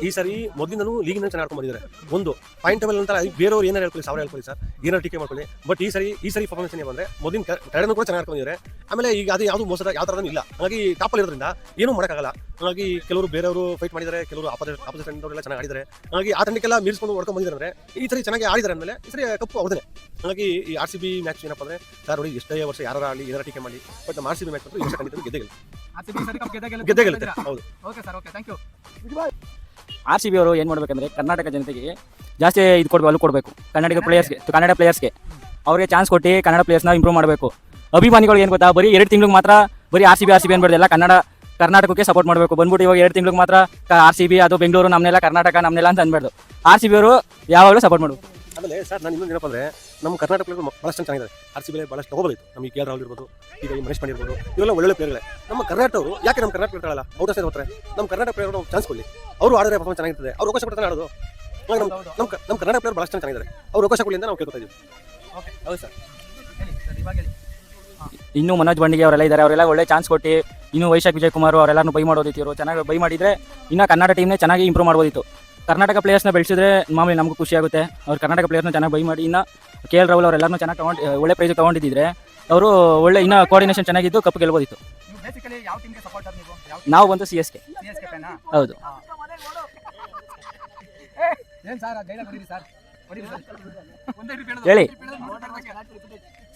ಈ ಸರಿ ಮೊದಲಿಂದಲೂ ಲೀಗಿನ ಚೆನ್ನಾಗಿ ಆಡ್ಕೊಂಡು ಬಂದಿದ್ದಾರೆ. ಒಂದು ಪಾಯಿಂಟ್ ಟೇಬಲ್ ಅಂತ ಬೇರೆಯವ್ರು ಏನಾರು ಹೇಳ್ಕೊಳ್ಳಿ, ಸಾವಿರ ಹೇಳ್ಕೊಳ್ಳಿ ಸರ್, ಏನಾರು ಟೀಕೆ ಮಾಡ್ಕೊಳ್ಳಿ. ಬಟ್ ಈ ಸರಿ ಈ ಸರಿ ಪರ್ಫಾರ್ಮೆನ್ಸ್ ಏನೇ ಬಂದ್ರೆ ಮೊದಲಿನ ಕಡೆನೂ ಕೂಡ ಚೆನ್ನಾಗಿ ಆಡ್ಕೊಂಡಿದ್ದಾರೆ ಆಮೇಲೆ ಈಗ ಅದು ಯಾವುದು ಮೋಸದ, ಯಾವ ಥರನೂ ಇಲ್ಲ. ಹಾಗಾಗಿ ಟಾಪಲ್ಲಿ ಇರೋದ್ರಿಂದ ಏನೂ ಮಾಡೋಕ್ಕಾಗಲ್ಲ. ಹಾಗಾಗಿ ಕೆಲವರು ಬೇರೆಯವರು ಫೈಟ್ ಮಾಡಿದ್ದಾರೆ, ಕೆಲವರು ಆಪೋಸಿಟ್ ಆಪೋಸಿಟ್ ಅವರೆಲ್ಲ ಚೆನ್ನಾಗಿ ಆಡಿದ್ದಾರೆ. ಹಾಗಾಗಿ ಆ ತಂಡಕ್ಕೆಲ್ಲ ಮೀರಿಸ್ಕೊಂಡು ಹೊಡ್ಕೊಂಡು ಬಂದಿದ್ದಾರೆ ಈ ಸರಿ ಚೆನ್ನಾಗಿ ಆಡಿದ್ದಾರೆ ಅಂದಮೇಲೆ ಈ ಸರಿ ಕಪ್ಪು ಅವ್ರದೇ ಹಾಗಾಗಿ ಈ ಆರ್ ಸಿ ಬಿ ಮ್ಯಾಚ್ ಏನಪ್ಪ ಅಂದ್ರೆ, ಸರ್ ನೋಡಿ, ಎಷ್ಟೇ ವರ್ಷ ಯಾರು ಆಗಲಿ ಏನಾರ ಟೀಕೆ ಮಾಡಿ ಬಟ್ ನಮ್ಮ ಆರ್ ಸಿ ಬಿ ಮ್ಯಾಚ್ ಈ ವರ್ಷ ಖಂಡಿತ ಗೆದ್ದೇ ಗೆದ್ದೇ ಗೆದ್ದೇ ಗೆಲ್ಲುತ್ತೆ ಹೌದು. Okay sir okay thank you R C B ಅವರು ಏನು ಮಾಡಬೇಕಂದ್ರೆ ಕರ್ನಾಟಕ ಜನತೆಗೆ ಜಾಸ್ತಿ ಇದು ಕೊಡಬೇಕು ಅಲ್ಲಿ ಕೊಡಬೇಕು. ಕನ್ನಡಿಗ ಪ್ಲೇಯರ್ಸ್ಗೆ ಕನ್ನಡ ಪ್ಲೇಯರ್ಸ್ಗೆ ಅವರಿಗೆ ಚಾನ್ಸ್ ಕೊಟ್ಟು ಕನ್ನಡ ಪ್ಲೇಯರ್ಸ್ನ ಇಂಪ್ರೂವ್ ಮಾಡಬೇಕು. ಅಭಿಮಾನಿಗಳು ಏನು ಗೊತ್ತಾ? ಬರೀ ಎರಡು ತಿಂಗಳಿಗೆ ಮಾತ್ರ ಬರೀ R C B R C B ಅನ್ಬಾರ್ದು. ಎಲ್ಲ ಕನ್ನಡ ಕರ್ನಾಟಕಕ್ಕೆ ಸಪೋರ್ಟ್ ಮಾಡಬೇಕು. ಬಂದ್ಬಿಟ್ಟು ಇವಾಗ ಎರಡು ತಿಂಗಳಿಗೆ ಮಾತ್ರ ಆರ್ ಸಿ ಬಿ ಅದು ಬೆಂಗಳೂರು ನಮ್ಮನೆಲ್ಲ ಕರ್ನಾಟಕ ನಮ್ಮನೆಲ್ಲ ಅಂತ ಅನ್ಬಾರ್ದು. ಆರ್ ಸಿ ಬಿ ಅವರು ಯಾವಾಗಲೂ ಸಪೋರ್ಟ್ ಮಾಡಬೇಕು. ಆಮೇಲೆ ಸರ್ ನಾನು ಇನ್ನೊಂದು ಏನಪ್ಪ ಅಂದ್ರೆ ನಮ್ಮ ಕರ್ನಾಟಕ ಪ್ಲೇಯರ್ ಭಾಳಷ್ಟು ಚೆನ್ನಾಗಿದೆ ಆರ್ ಸಿ ಬಿ ಭಾಳಷ್ಟು ತಗೋಬೇಕು ನಮಗೆ ಕೆ ರಾವ್ ರಾಹುಲ್ ಇರ್ಬೋದು ಈಗ ಈ ಮನೇಶ್ ಪಾಂಡೆ ಇರ್ಬೋದು ಇವೆಲ್ಲ ಒಳ್ಳೆ ಪ್ಲೇಯರ್ಗಳೇ ನಮ್ಮ ಕರ್ನಾಟಕವರು ಯಾಕೆ ನಮ್ಮ ಕರ್ನಾಟಕ ಆಡಲ್ಲ ಔಟ್ ಸೈಡ್ ಹೋಗ್ತಾರೆ ನಮ್ಮ ಕರ್ನಾಟಕ ಪ್ಲೇಯರ್ ಚಾನ್ಸ್ ಕೊಡಿ ಅವರು ಆಡಿದ್ರೆ ಪರ್ಫಾರ್ಮೆನ್ಸ್ ಚೆನ್ನಾಗಿರ್ತದೆ ಅವ್ರು ಅವಕಾಶ ಕೊಡ್ತಾನೆ ಆಡೋದು. ನಮ್ಮ ನಮ್ಮ ಕರ್ನಾಟಕ ಪ್ಲೇಯರ್ ಭಾಳಷ್ಟು ಚೆನ್ನಾಗಿದ್ದಾರೆ. ಅವ್ರು ಅವಕಾಶ ಕೊಡಿ ಅಂತ ನಾವು ಕೇಳ್ಕೊತಾ ಇದ್ದೀವಿ ಓಕೆ ಹೌದು ಸರ್. ಇನ್ನು ಮನೋಜ್ ಬಂಡಿಗೆ ಅವರೆಲ್ಲ ಇದ್ದಾರೆ ಅವರೆಲ್ಲ ಒಳ್ಳೆ ಚಾನ್ಸ್ ಕೊಟ್ಟು ಇನ್ನು ವೈಶಾಖ್ ವಿಜಯ್ ಕುಮಾರ್ ಅವರೆಲ್ಲರೂ ಬೈ ಮಾಡೋದಿತ್ತು ಇವರು. ಚೆನ್ನಾಗಿ ಬೈ ಮಾಡಿದ್ರೆ ಇನ್ನೂ ಕನ್ನಡ ಟೀಮ್ನೇ ಚೆನ್ನಾಗಿ ಇಂಪ್ರೂವ್ ಮಾಡ್ಬೋದಿತ್ತು. ಕರ್ನಾಟಕ ಪ್ಲೇಯರ್ಸ್ನ ಬೆಳೆಸಿದ್ರೆ ಮಾಮೂಲಿ ನಮಗೂ ಖುಷಿ ಆಗುತ್ತೆ. ಅವ್ರು ಕರ್ನಾಟಕ ಪ್ಲೇಯರ್ಸ್ನ ಚೆನ್ನಾಗಿ ಬೈ ಮಾಡಿ ಇನ್ನು ಕೆ ಎಲ್ ರಾಹುಲ್ ಅವರೆಲ್ಲರೂ ಚೆನ್ನಾಗಿ ತಗೊಂಡು ಒಳ್ಳೆ ಪ್ರೈಸ್ ತೊಗೊಂಡಿದ್ದಿದ್ರೆ ಅವರು ಒಳ್ಳೆ ಇನ್ನೂ ಕೋಆರ್ಡಿನೇಷನ್ ಚೆನ್ನಾಗಿದ್ದು ಕಪ್ ಗೆಲ್ಬೋದಿತ್ತು. ನೀವು ಬಂದು ಸಿ ಎಸ್ ಕೆ ಹೌದು. ಹೇಳಿ.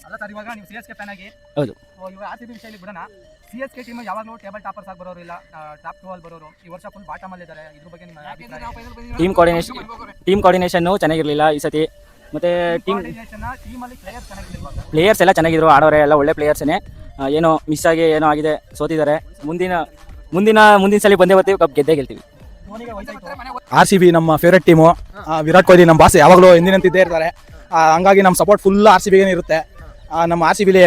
ಅಲ್ಲ ಸರ್ ಇವಾಗ ನೀವು ಸಿ ಎಸ್ ಕೆ ಫ್ಯಾನ್ ಆಗಿ ಹೌದು. ಓ, ಇವಾಗ ಆರ್ ಸಿ ಬಿ ವಿಷಯದಲ್ಲಿ ಬಿಡೋಣ. ಸಿ ಎಸ್ ಕೆ ಟೀಮ್ ಯಾವಾಗಲೂ ಟೇಬಲ್ ಟಾಪರ್ಸ್ ಆಗಿ ಬರೋರು ಇಲ್ಲ. ಟಾಪ್ ಟು ಅಲ್ಲಿ ಬರೋರು. ಈ ವರ್ಷ ಫುಲ್ ಬಾಟಮ್ ಅಲ್ಲಿ ಇದ್ದಾರೆ. ಇದ್ರ ಬಗ್ಗೆ ನಿಮ್ಮ ಟೀಮ್ ಕೋಆರ್ಡಿನೇಷನ್ ಟೀಮ್ ಕೋಆರ್ಡಿನೇಷನ್ನು ಚೆನ್ನಾಗಿರಲಿಲ್ಲ ಈ ಸತಿ. ಮತ್ತೆ ಟೀಮ್ ಟೀಮ್ ಅಲ್ಲಿ ಪ್ಲೇಯರ್ಸ್ ಪ್ಲೇಯರ್ಸ್ ಎಲ್ಲ ಚೆನ್ನಾಗಿದ್ರು ಆಡೋರೆ ಎಲ್ಲ ಒಳ್ಳೆ ಪ್ಲೇಯರ್ಸೇ ಏನೋ. ಮಿಸ್ ಆಗಿ ಏನೋ ಆಗಿದೆ ಸೋತಿದ್ದಾರೆ. ಮುಂದಿನ ಮುಂದಿನ ಮುಂದಿನ ಸಲ ಬಂದೇ ಬರ್ತೀವಿ ಕಪ್ ಗೆದ್ದೇ ಗೆಲ್ತೀವಿ. ಆರ್ ಸಿ ಬಿ ನಮ್ಮ ಫೇವ್ರೆಟ್ ಟೀಮು ವಿರಾಟ್ ಕೊಹ್ಲಿ ನಮ್ಮ ಬಾಸ್ ಯಾವಾಗಲೂ ಹಿಂದಿನಂತಿದ್ದೇ ಇರ್ತಾರೆ. ಹಂಗಾಗಿ ನಮ್ಮ ಸಪೋರ್ಟ್ ಫುಲ್ ಆರ್ ಸಿ ಬಿಗೆ ಇರುತ್ತೆ. ನಮ್ಮ ಆರ್ ಸಿ ಬಿಲಿ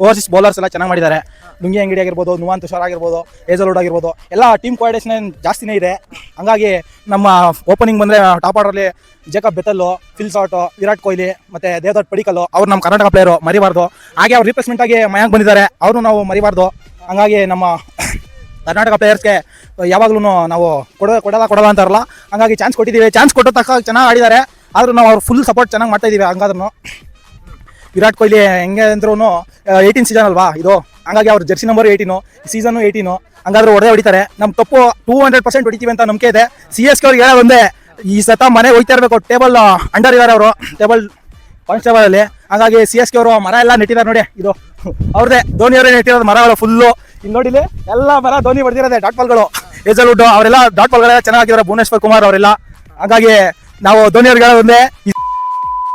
ಓವರ್ಸೀಸ್ ಬೌಲರ್ಸ್ ಎಲ್ಲ ಚೆನ್ನಾಗಿ ಮಾಡಿದ್ದಾರೆ. ಲುಂಗಿ ಅಂಗಡಿ ಆಗಿರ್ಬೋದು ನುವಾನ್ ತುಷಾರ್ ಆಗಿರ್ಬೋದು ಏಜಲ್ವುಡ್ ಆಗಿರ್ಬೋದು, ಎಲ್ಲ ಟೀಮ್ ಕೋಆರ್ಡಿನೇಷನ್ ಜಾಸ್ತಿನೇ ಇದೆ. ಹಂಗಾಗಿ ನಮ್ಮ ಓಪನಿಂಗ್ ಬಂದರೆ top orderly Jacob Bethell Phil Salt Virat Kohli, ಮತ್ತು ದೇವದತ್ ಪಡಿಕಲ್ಲು, ಅವ್ರು ನಮ್ಮ ಕರ್ನಾಟಕ ಪ್ಲೇಯರು ಮರಿಬಾರ್ದು. ಹಾಗೆ ಅವ್ರು ರಿಪ್ಲೇಸ್ಮೆಂಟ್ ಆಗಿ ಬಂದಿದ್ದಾರೆ. ಅವರು ನಾವು ಮರಿಬಾರ್ದು. ಹಂಗಾಗಿ ನಮ್ಮ ಕರ್ನಾಟಕ ಪ್ಲೇಯರ್ಸ್ಗೆ ಯಾವಾಗಲೂ ನಾವು ಕೊಡ, ಕೊಡಲ್ಲ ಕೊಡಲ್ಲ ಅಂತಾರಲ್ಲ, ಹಂಗಾಗಿ ಚಾನ್ಸ್ ಕೊಟ್ಟಿದ್ದೀವಿ. ಚಾನ್ಸ್ ಕೊಟ್ಟ ತಕ್ಕ ಚೆನ್ನಾಗಿ ಆಡಿದ್ದಾರೆ. ಆದರೂ ನಾವು ಅವ್ರು ಫುಲ್ ಸಪೋರ್ಟ್ ಚೆನ್ನಾಗಿ ಮಾಡ್ತಾ ಇದ್ದೀವಿ ಹಂಗಾದ್ರೂ ವಿರಾಟ್ ಕೊಹ್ಲಿ ಹೆಂಗೆ ಅಂದ್ರೂ ಏಯ್ಟೀನ್ ಸೀಸನ್ ಅಲ್ವಾ ಇದು? ಹಂಗಾಗಿ ಅವ್ರ jersey number eighteen season eighteen ಹಂಗಾದ್ರೂ ಹೊಡೆದೇ ಹೊಡಿತಾರೆ. ನಮ್ಮ ತಪ್ಪು ಟೂ ಹಂಡ್ರೆಡ್ ಪರ್ಸೆಂಟ್ ಹೊಡಿತೀವಿ ಅಂತ ನಂಬಿಕೆ ಇದೆ. ಸಿ ಎಸ್ ಕೆ ಅವ್ರಿಗೆ ಹೇಳೋದು ಒಂದೇ, ಈ ಸತ ಮನೆ ಹೋಯ್ತಾ ಇರಬೇಕು. ಟೇಬಲ್ ಅಂಡರ್ ಇದ್ದಾರೆ ಅವರು. ಟೇಬಲ್ ಕಾನ್ಸ್ಟೇಬಲ್ ಅಲ್ಲಿ. ಹಂಗಾಗಿ ಸಿ ಎಸ್ ಕೆ ಅವರು ಮರ ಎಲ್ಲ ನೆಟ್ಟಿದ್ದಾರೆ ನೋಡಿ, ಇದು. ಅವ್ರದೇ, ಧೋನಿ ಅವರೇ ನೆಟ್ಟಿರೋದು ಮರಗಳು ಫುಲ್ಲು ಇಲ್ಲಿ ನೋಡಿಲಿ ಎಲ್ಲ ಮರ ಧೋನಿ ಹೊಡೆದಿರೋದೆ ಡಾಟ್ ಬಾಲ್ಗಳು. ಏಜಲ್ವುಡ್ ಅವರೆಲ್ಲ ಡಾಟ್ ಬಾಲ್ಗಳೆಲ್ಲ ಚೆನ್ನಾಗಿ ಹಾಕಿದ್ದಾರೆ ಭುವನೇಶ್ವರ್ ಕುಮಾರ್ ಅವರೆಲ್ಲ. ಹಾಗಾಗಿ ನಾವು ಧೋನಿ ಅವ್ರಿಗೆ ಹೇಳೋದು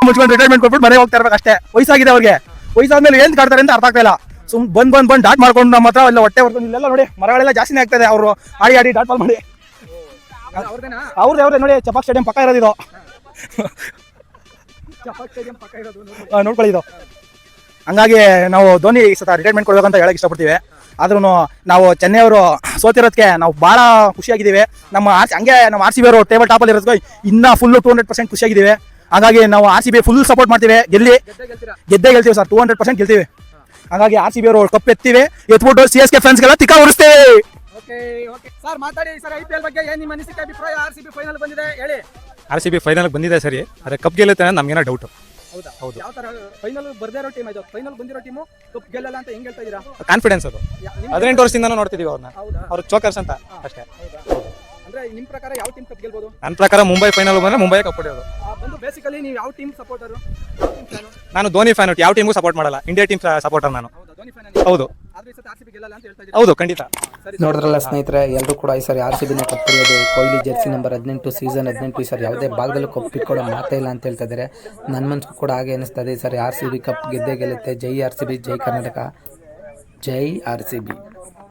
(laughs) ಮುಚ್ಕೊಂಡು ರಿಟೈರ್ಮೆಂಟ್ ಕೊಟ್ಬಿಟ್ಟು ಮನೆಗೆ ಹೋಗ್ತಾ ಇರ್ಬೇಕು ಅಷ್ಟೇ. ವಯಸ್ಸಾಗಿದೆ ಅವ್ರಿಗೆ. ವಯಸ್ಸಾದ್ಮೇಲೆ ಏನ್ ಕಾಡ್ತಾರೆ ಅಂತ ಅರ್ಥ ಆಗ್ತಾ ಇಲ್ಲ. ಸುಮ್ ಬಂದ್ ಬಂದ್ ಬಂದ್ ಡಾಟ್ ಮಾಡ್ಕೊಂಡು ನಮ್ಮ ಹತ್ರ ಎಲ್ಲ ಹೊಟ್ಟೆ ಹೊರ್ಕೊಂಡು ಇಲ್ಲೆಲ್ಲ ನೋಡಿ ಮರಗಳೆಲ್ಲ ಜಾಸ್ತಿನೇ ಆಗ್ತದೆ ಅವರು. ಆಡಿ ಆಡಿ ಡಾಟ್ ಬಾಲ್ ಮಾಡಿ. ಅವ್ರದ್ದು ಅವ್ರದ್ದು ನೋಡಿ ಚಪಾಕ್ ಸ್ಟೇಡಿಯಂ ಪಕ್ಕ ಇರೋದು ಇದು. ನೋಡ್ಕೊಳ್ಳಿ ಇದು. ಹಂಗಾಗಿ ನಾವು ಧೋನಿ ಸತ ರಿಟೈರ್ಮೆಂಟ್ ಕೊಡ್ಬೇಕಂತ ಹೇಳಕ್ ಇಷ್ಟಪಡ್ತೀವಿ. ಆದ್ರೂ ನಾವು ಚೆನ್ನೈ ಅವರು ಸೋತಿರೋದಕ್ಕೆ ನಾವು ಭಾಳ ಖುಷಿಯಾಗಿದ್ದೀವಿ. ನಮ್ಮ ಆರ್ ಹಂಗೆ ನಮ್ಮ ಆರ್ ಸಿ ಬಿ ಅವರು ಟೇಬಲ್ ಟಾಪಲ್ಲಿ ಇರೋದು ಇನ್ನೂ ಫುಲ್ ಟೂ ಹಂಡ್ರೆಡ್ ಪರ್ಸೆಂಟ್ ಖುಷಿಯಾಗಿದ್ದೀವಿ. ಹಾಗಾಗಿ ನಾವು R C B full support ಮಾಡ್ತೀವಿ. ಗೆಲ್ಲಿ. ಗೆದ್ದೇ ಗೆಲ್ತೀವಿ ಸರ್ ಟೂ ಹಂಡ್ರೆಡ್ ಪರ್ಸೆಂಟ್ ಗೆಲ್ತೀವಿ. ಹಾಗಾಗಿ ಆರ್ ಸಿ ಬಿ ಅವರು ಕಪ್ ಎತ್ತೀವಿ. ಎತ್ಬಿಟ್ಟು ಸಿ ಎಸ್ ಕೆ ಫ್ಯಾನ್ಸ್ಗೆಲ್ಲ ತಿಕ್ಕ ಉರಿಸ್ತೀವಿ ಓಕೆ ಓಕೆ ಸರ್ ಮಾತಾಡಿ ಸರ್ ಐ ಪಿ ಎಲ್ ಬಗ್ಗೆ ಏನ್ ನಿಮ್ಮ ಅನಿಸಿಕೆ ಅಭಿಪ್ರಾಯ? ಆರ್ ಸಿ ಬಿ ಫೈನಲ್ ಬಂದಿದೆ ಹೇಳಿ. ಆರ್ ಸಿ ಬಿ ಫೈನಲ್ ಬಂದಿದೆ ಸರಿ. ಅದೇ ಕಪ್ ಗೆಲ್ಲುತ್ತೆ ನಮ್ಗೆ ನಮಗೇನೋ ಡೌಟು ಹೌದಾ? ಹೌದು. ಯಾವ ತರ ಫೈನಲ್ ಬರ್ದೇ ಇರೋ ಟೀಮ್ ಇದು? ಫೈನಲ್ ಬಂದಿರೋ ಟೀಮು ಕಪ್ ಗೆಲ್ಲಲ್ಲ ಅಂತ ಹೆಂಗ್ ಹೇಳ್ತಾ ಇದೀರಾ ಕಾನ್ಫಿಡೆನ್ಸ್ ಅದು. ಹದಿನೆಂಟು ವರ್ಷದಿಂದನೂ ನೋಡ್ತಿದೀವಿ ಅವ್ರನ್ನ. ಹೌದಾ? ಅವ್ರು ಚೋಕರ್ಸ್ ಅಂತ ಅಷ್ಟೇ. ಅಂದ್ರೆ ನಿಮ್ ಪ್ರಕಾರ ಯಾವ ಟೀಮ್ ಕಪ್ ಗೆಲ್ಬೋದು? ನನ್ನ ಪ್ರಕಾರ ಮುಂಬೈ ಫೈನಲ್ ಬಂದ್ರೆ ಮುಂಬೈ ಕಪ್ ಹೊಡೆಯೋದು. ಆ, ಬಂದು ಬೇಸಿಕಲಿ ನೀವು ಯಾವ ಟೀಮ್ ಸಪೋರ್ಟರು ಯಾವ ಟೀಮ್ ಫ್ಯಾನು ನಾನು ಧೋನಿ ಫ್ಯಾನ್ ಯಾವ ಟೀಮ್ಗೂ ಸಪೋರ್ಟ್ ಮಾಡಲ್ಲ. ಇಂಡಿಯಾ ಟೀಮ್ ಸಪೋರ್ಟರ್ ನಾನು. ಹೌದಾ? ಧೋನಿ ಫ್ಯಾನ್ ಹೌದು. ಹೌದು ಖಂಡಿತ. ನೋಡಿದ್ರಲ್ಲ ಸ್ನೇಹಿತರೆ ಎಲ್ಲರೂ ಕೂಡ ಈ ಸರಿ ಆರ್ ಸಿ ಬಿನ ಕಪ್ಪರಿಯೋದು ಕೊಹ್ಲಿ ಜರ್ಸಿ ನಂಬರ್ ಹದಿನೆಂಟು ಸೀಸನ್ ಹದಿನೆಂಟು ಈ ಸರಿ ಯಾವುದೇ ಭಾಗದಲ್ಲೂ ಕಪ್ ಇಟ್ಕೊಳ್ಳೋ ಮಾತೇ ಇಲ್ಲ ಅಂತ ಹೇಳ್ತಾ ಇದ್ದಾರೆ. ನನ್ನ ಮನ್ಸಿಗೂ ಕೂಡ ಹಾಗೆ ಅನಿಸ್ತದೆ ಈ ಸರಿ ಆರ್ ಸಿ ಬಿ ಕಪ್ ಗೆದ್ದೇ ಗೆಲ್ಲುತ್ತೆ. ಜೈ ಆರ್ ಸಿ ಬಿ ಜೈ ಕರ್ನಾಟಕ. ಜೈ ಆರ್ ಸಿ ಬಿ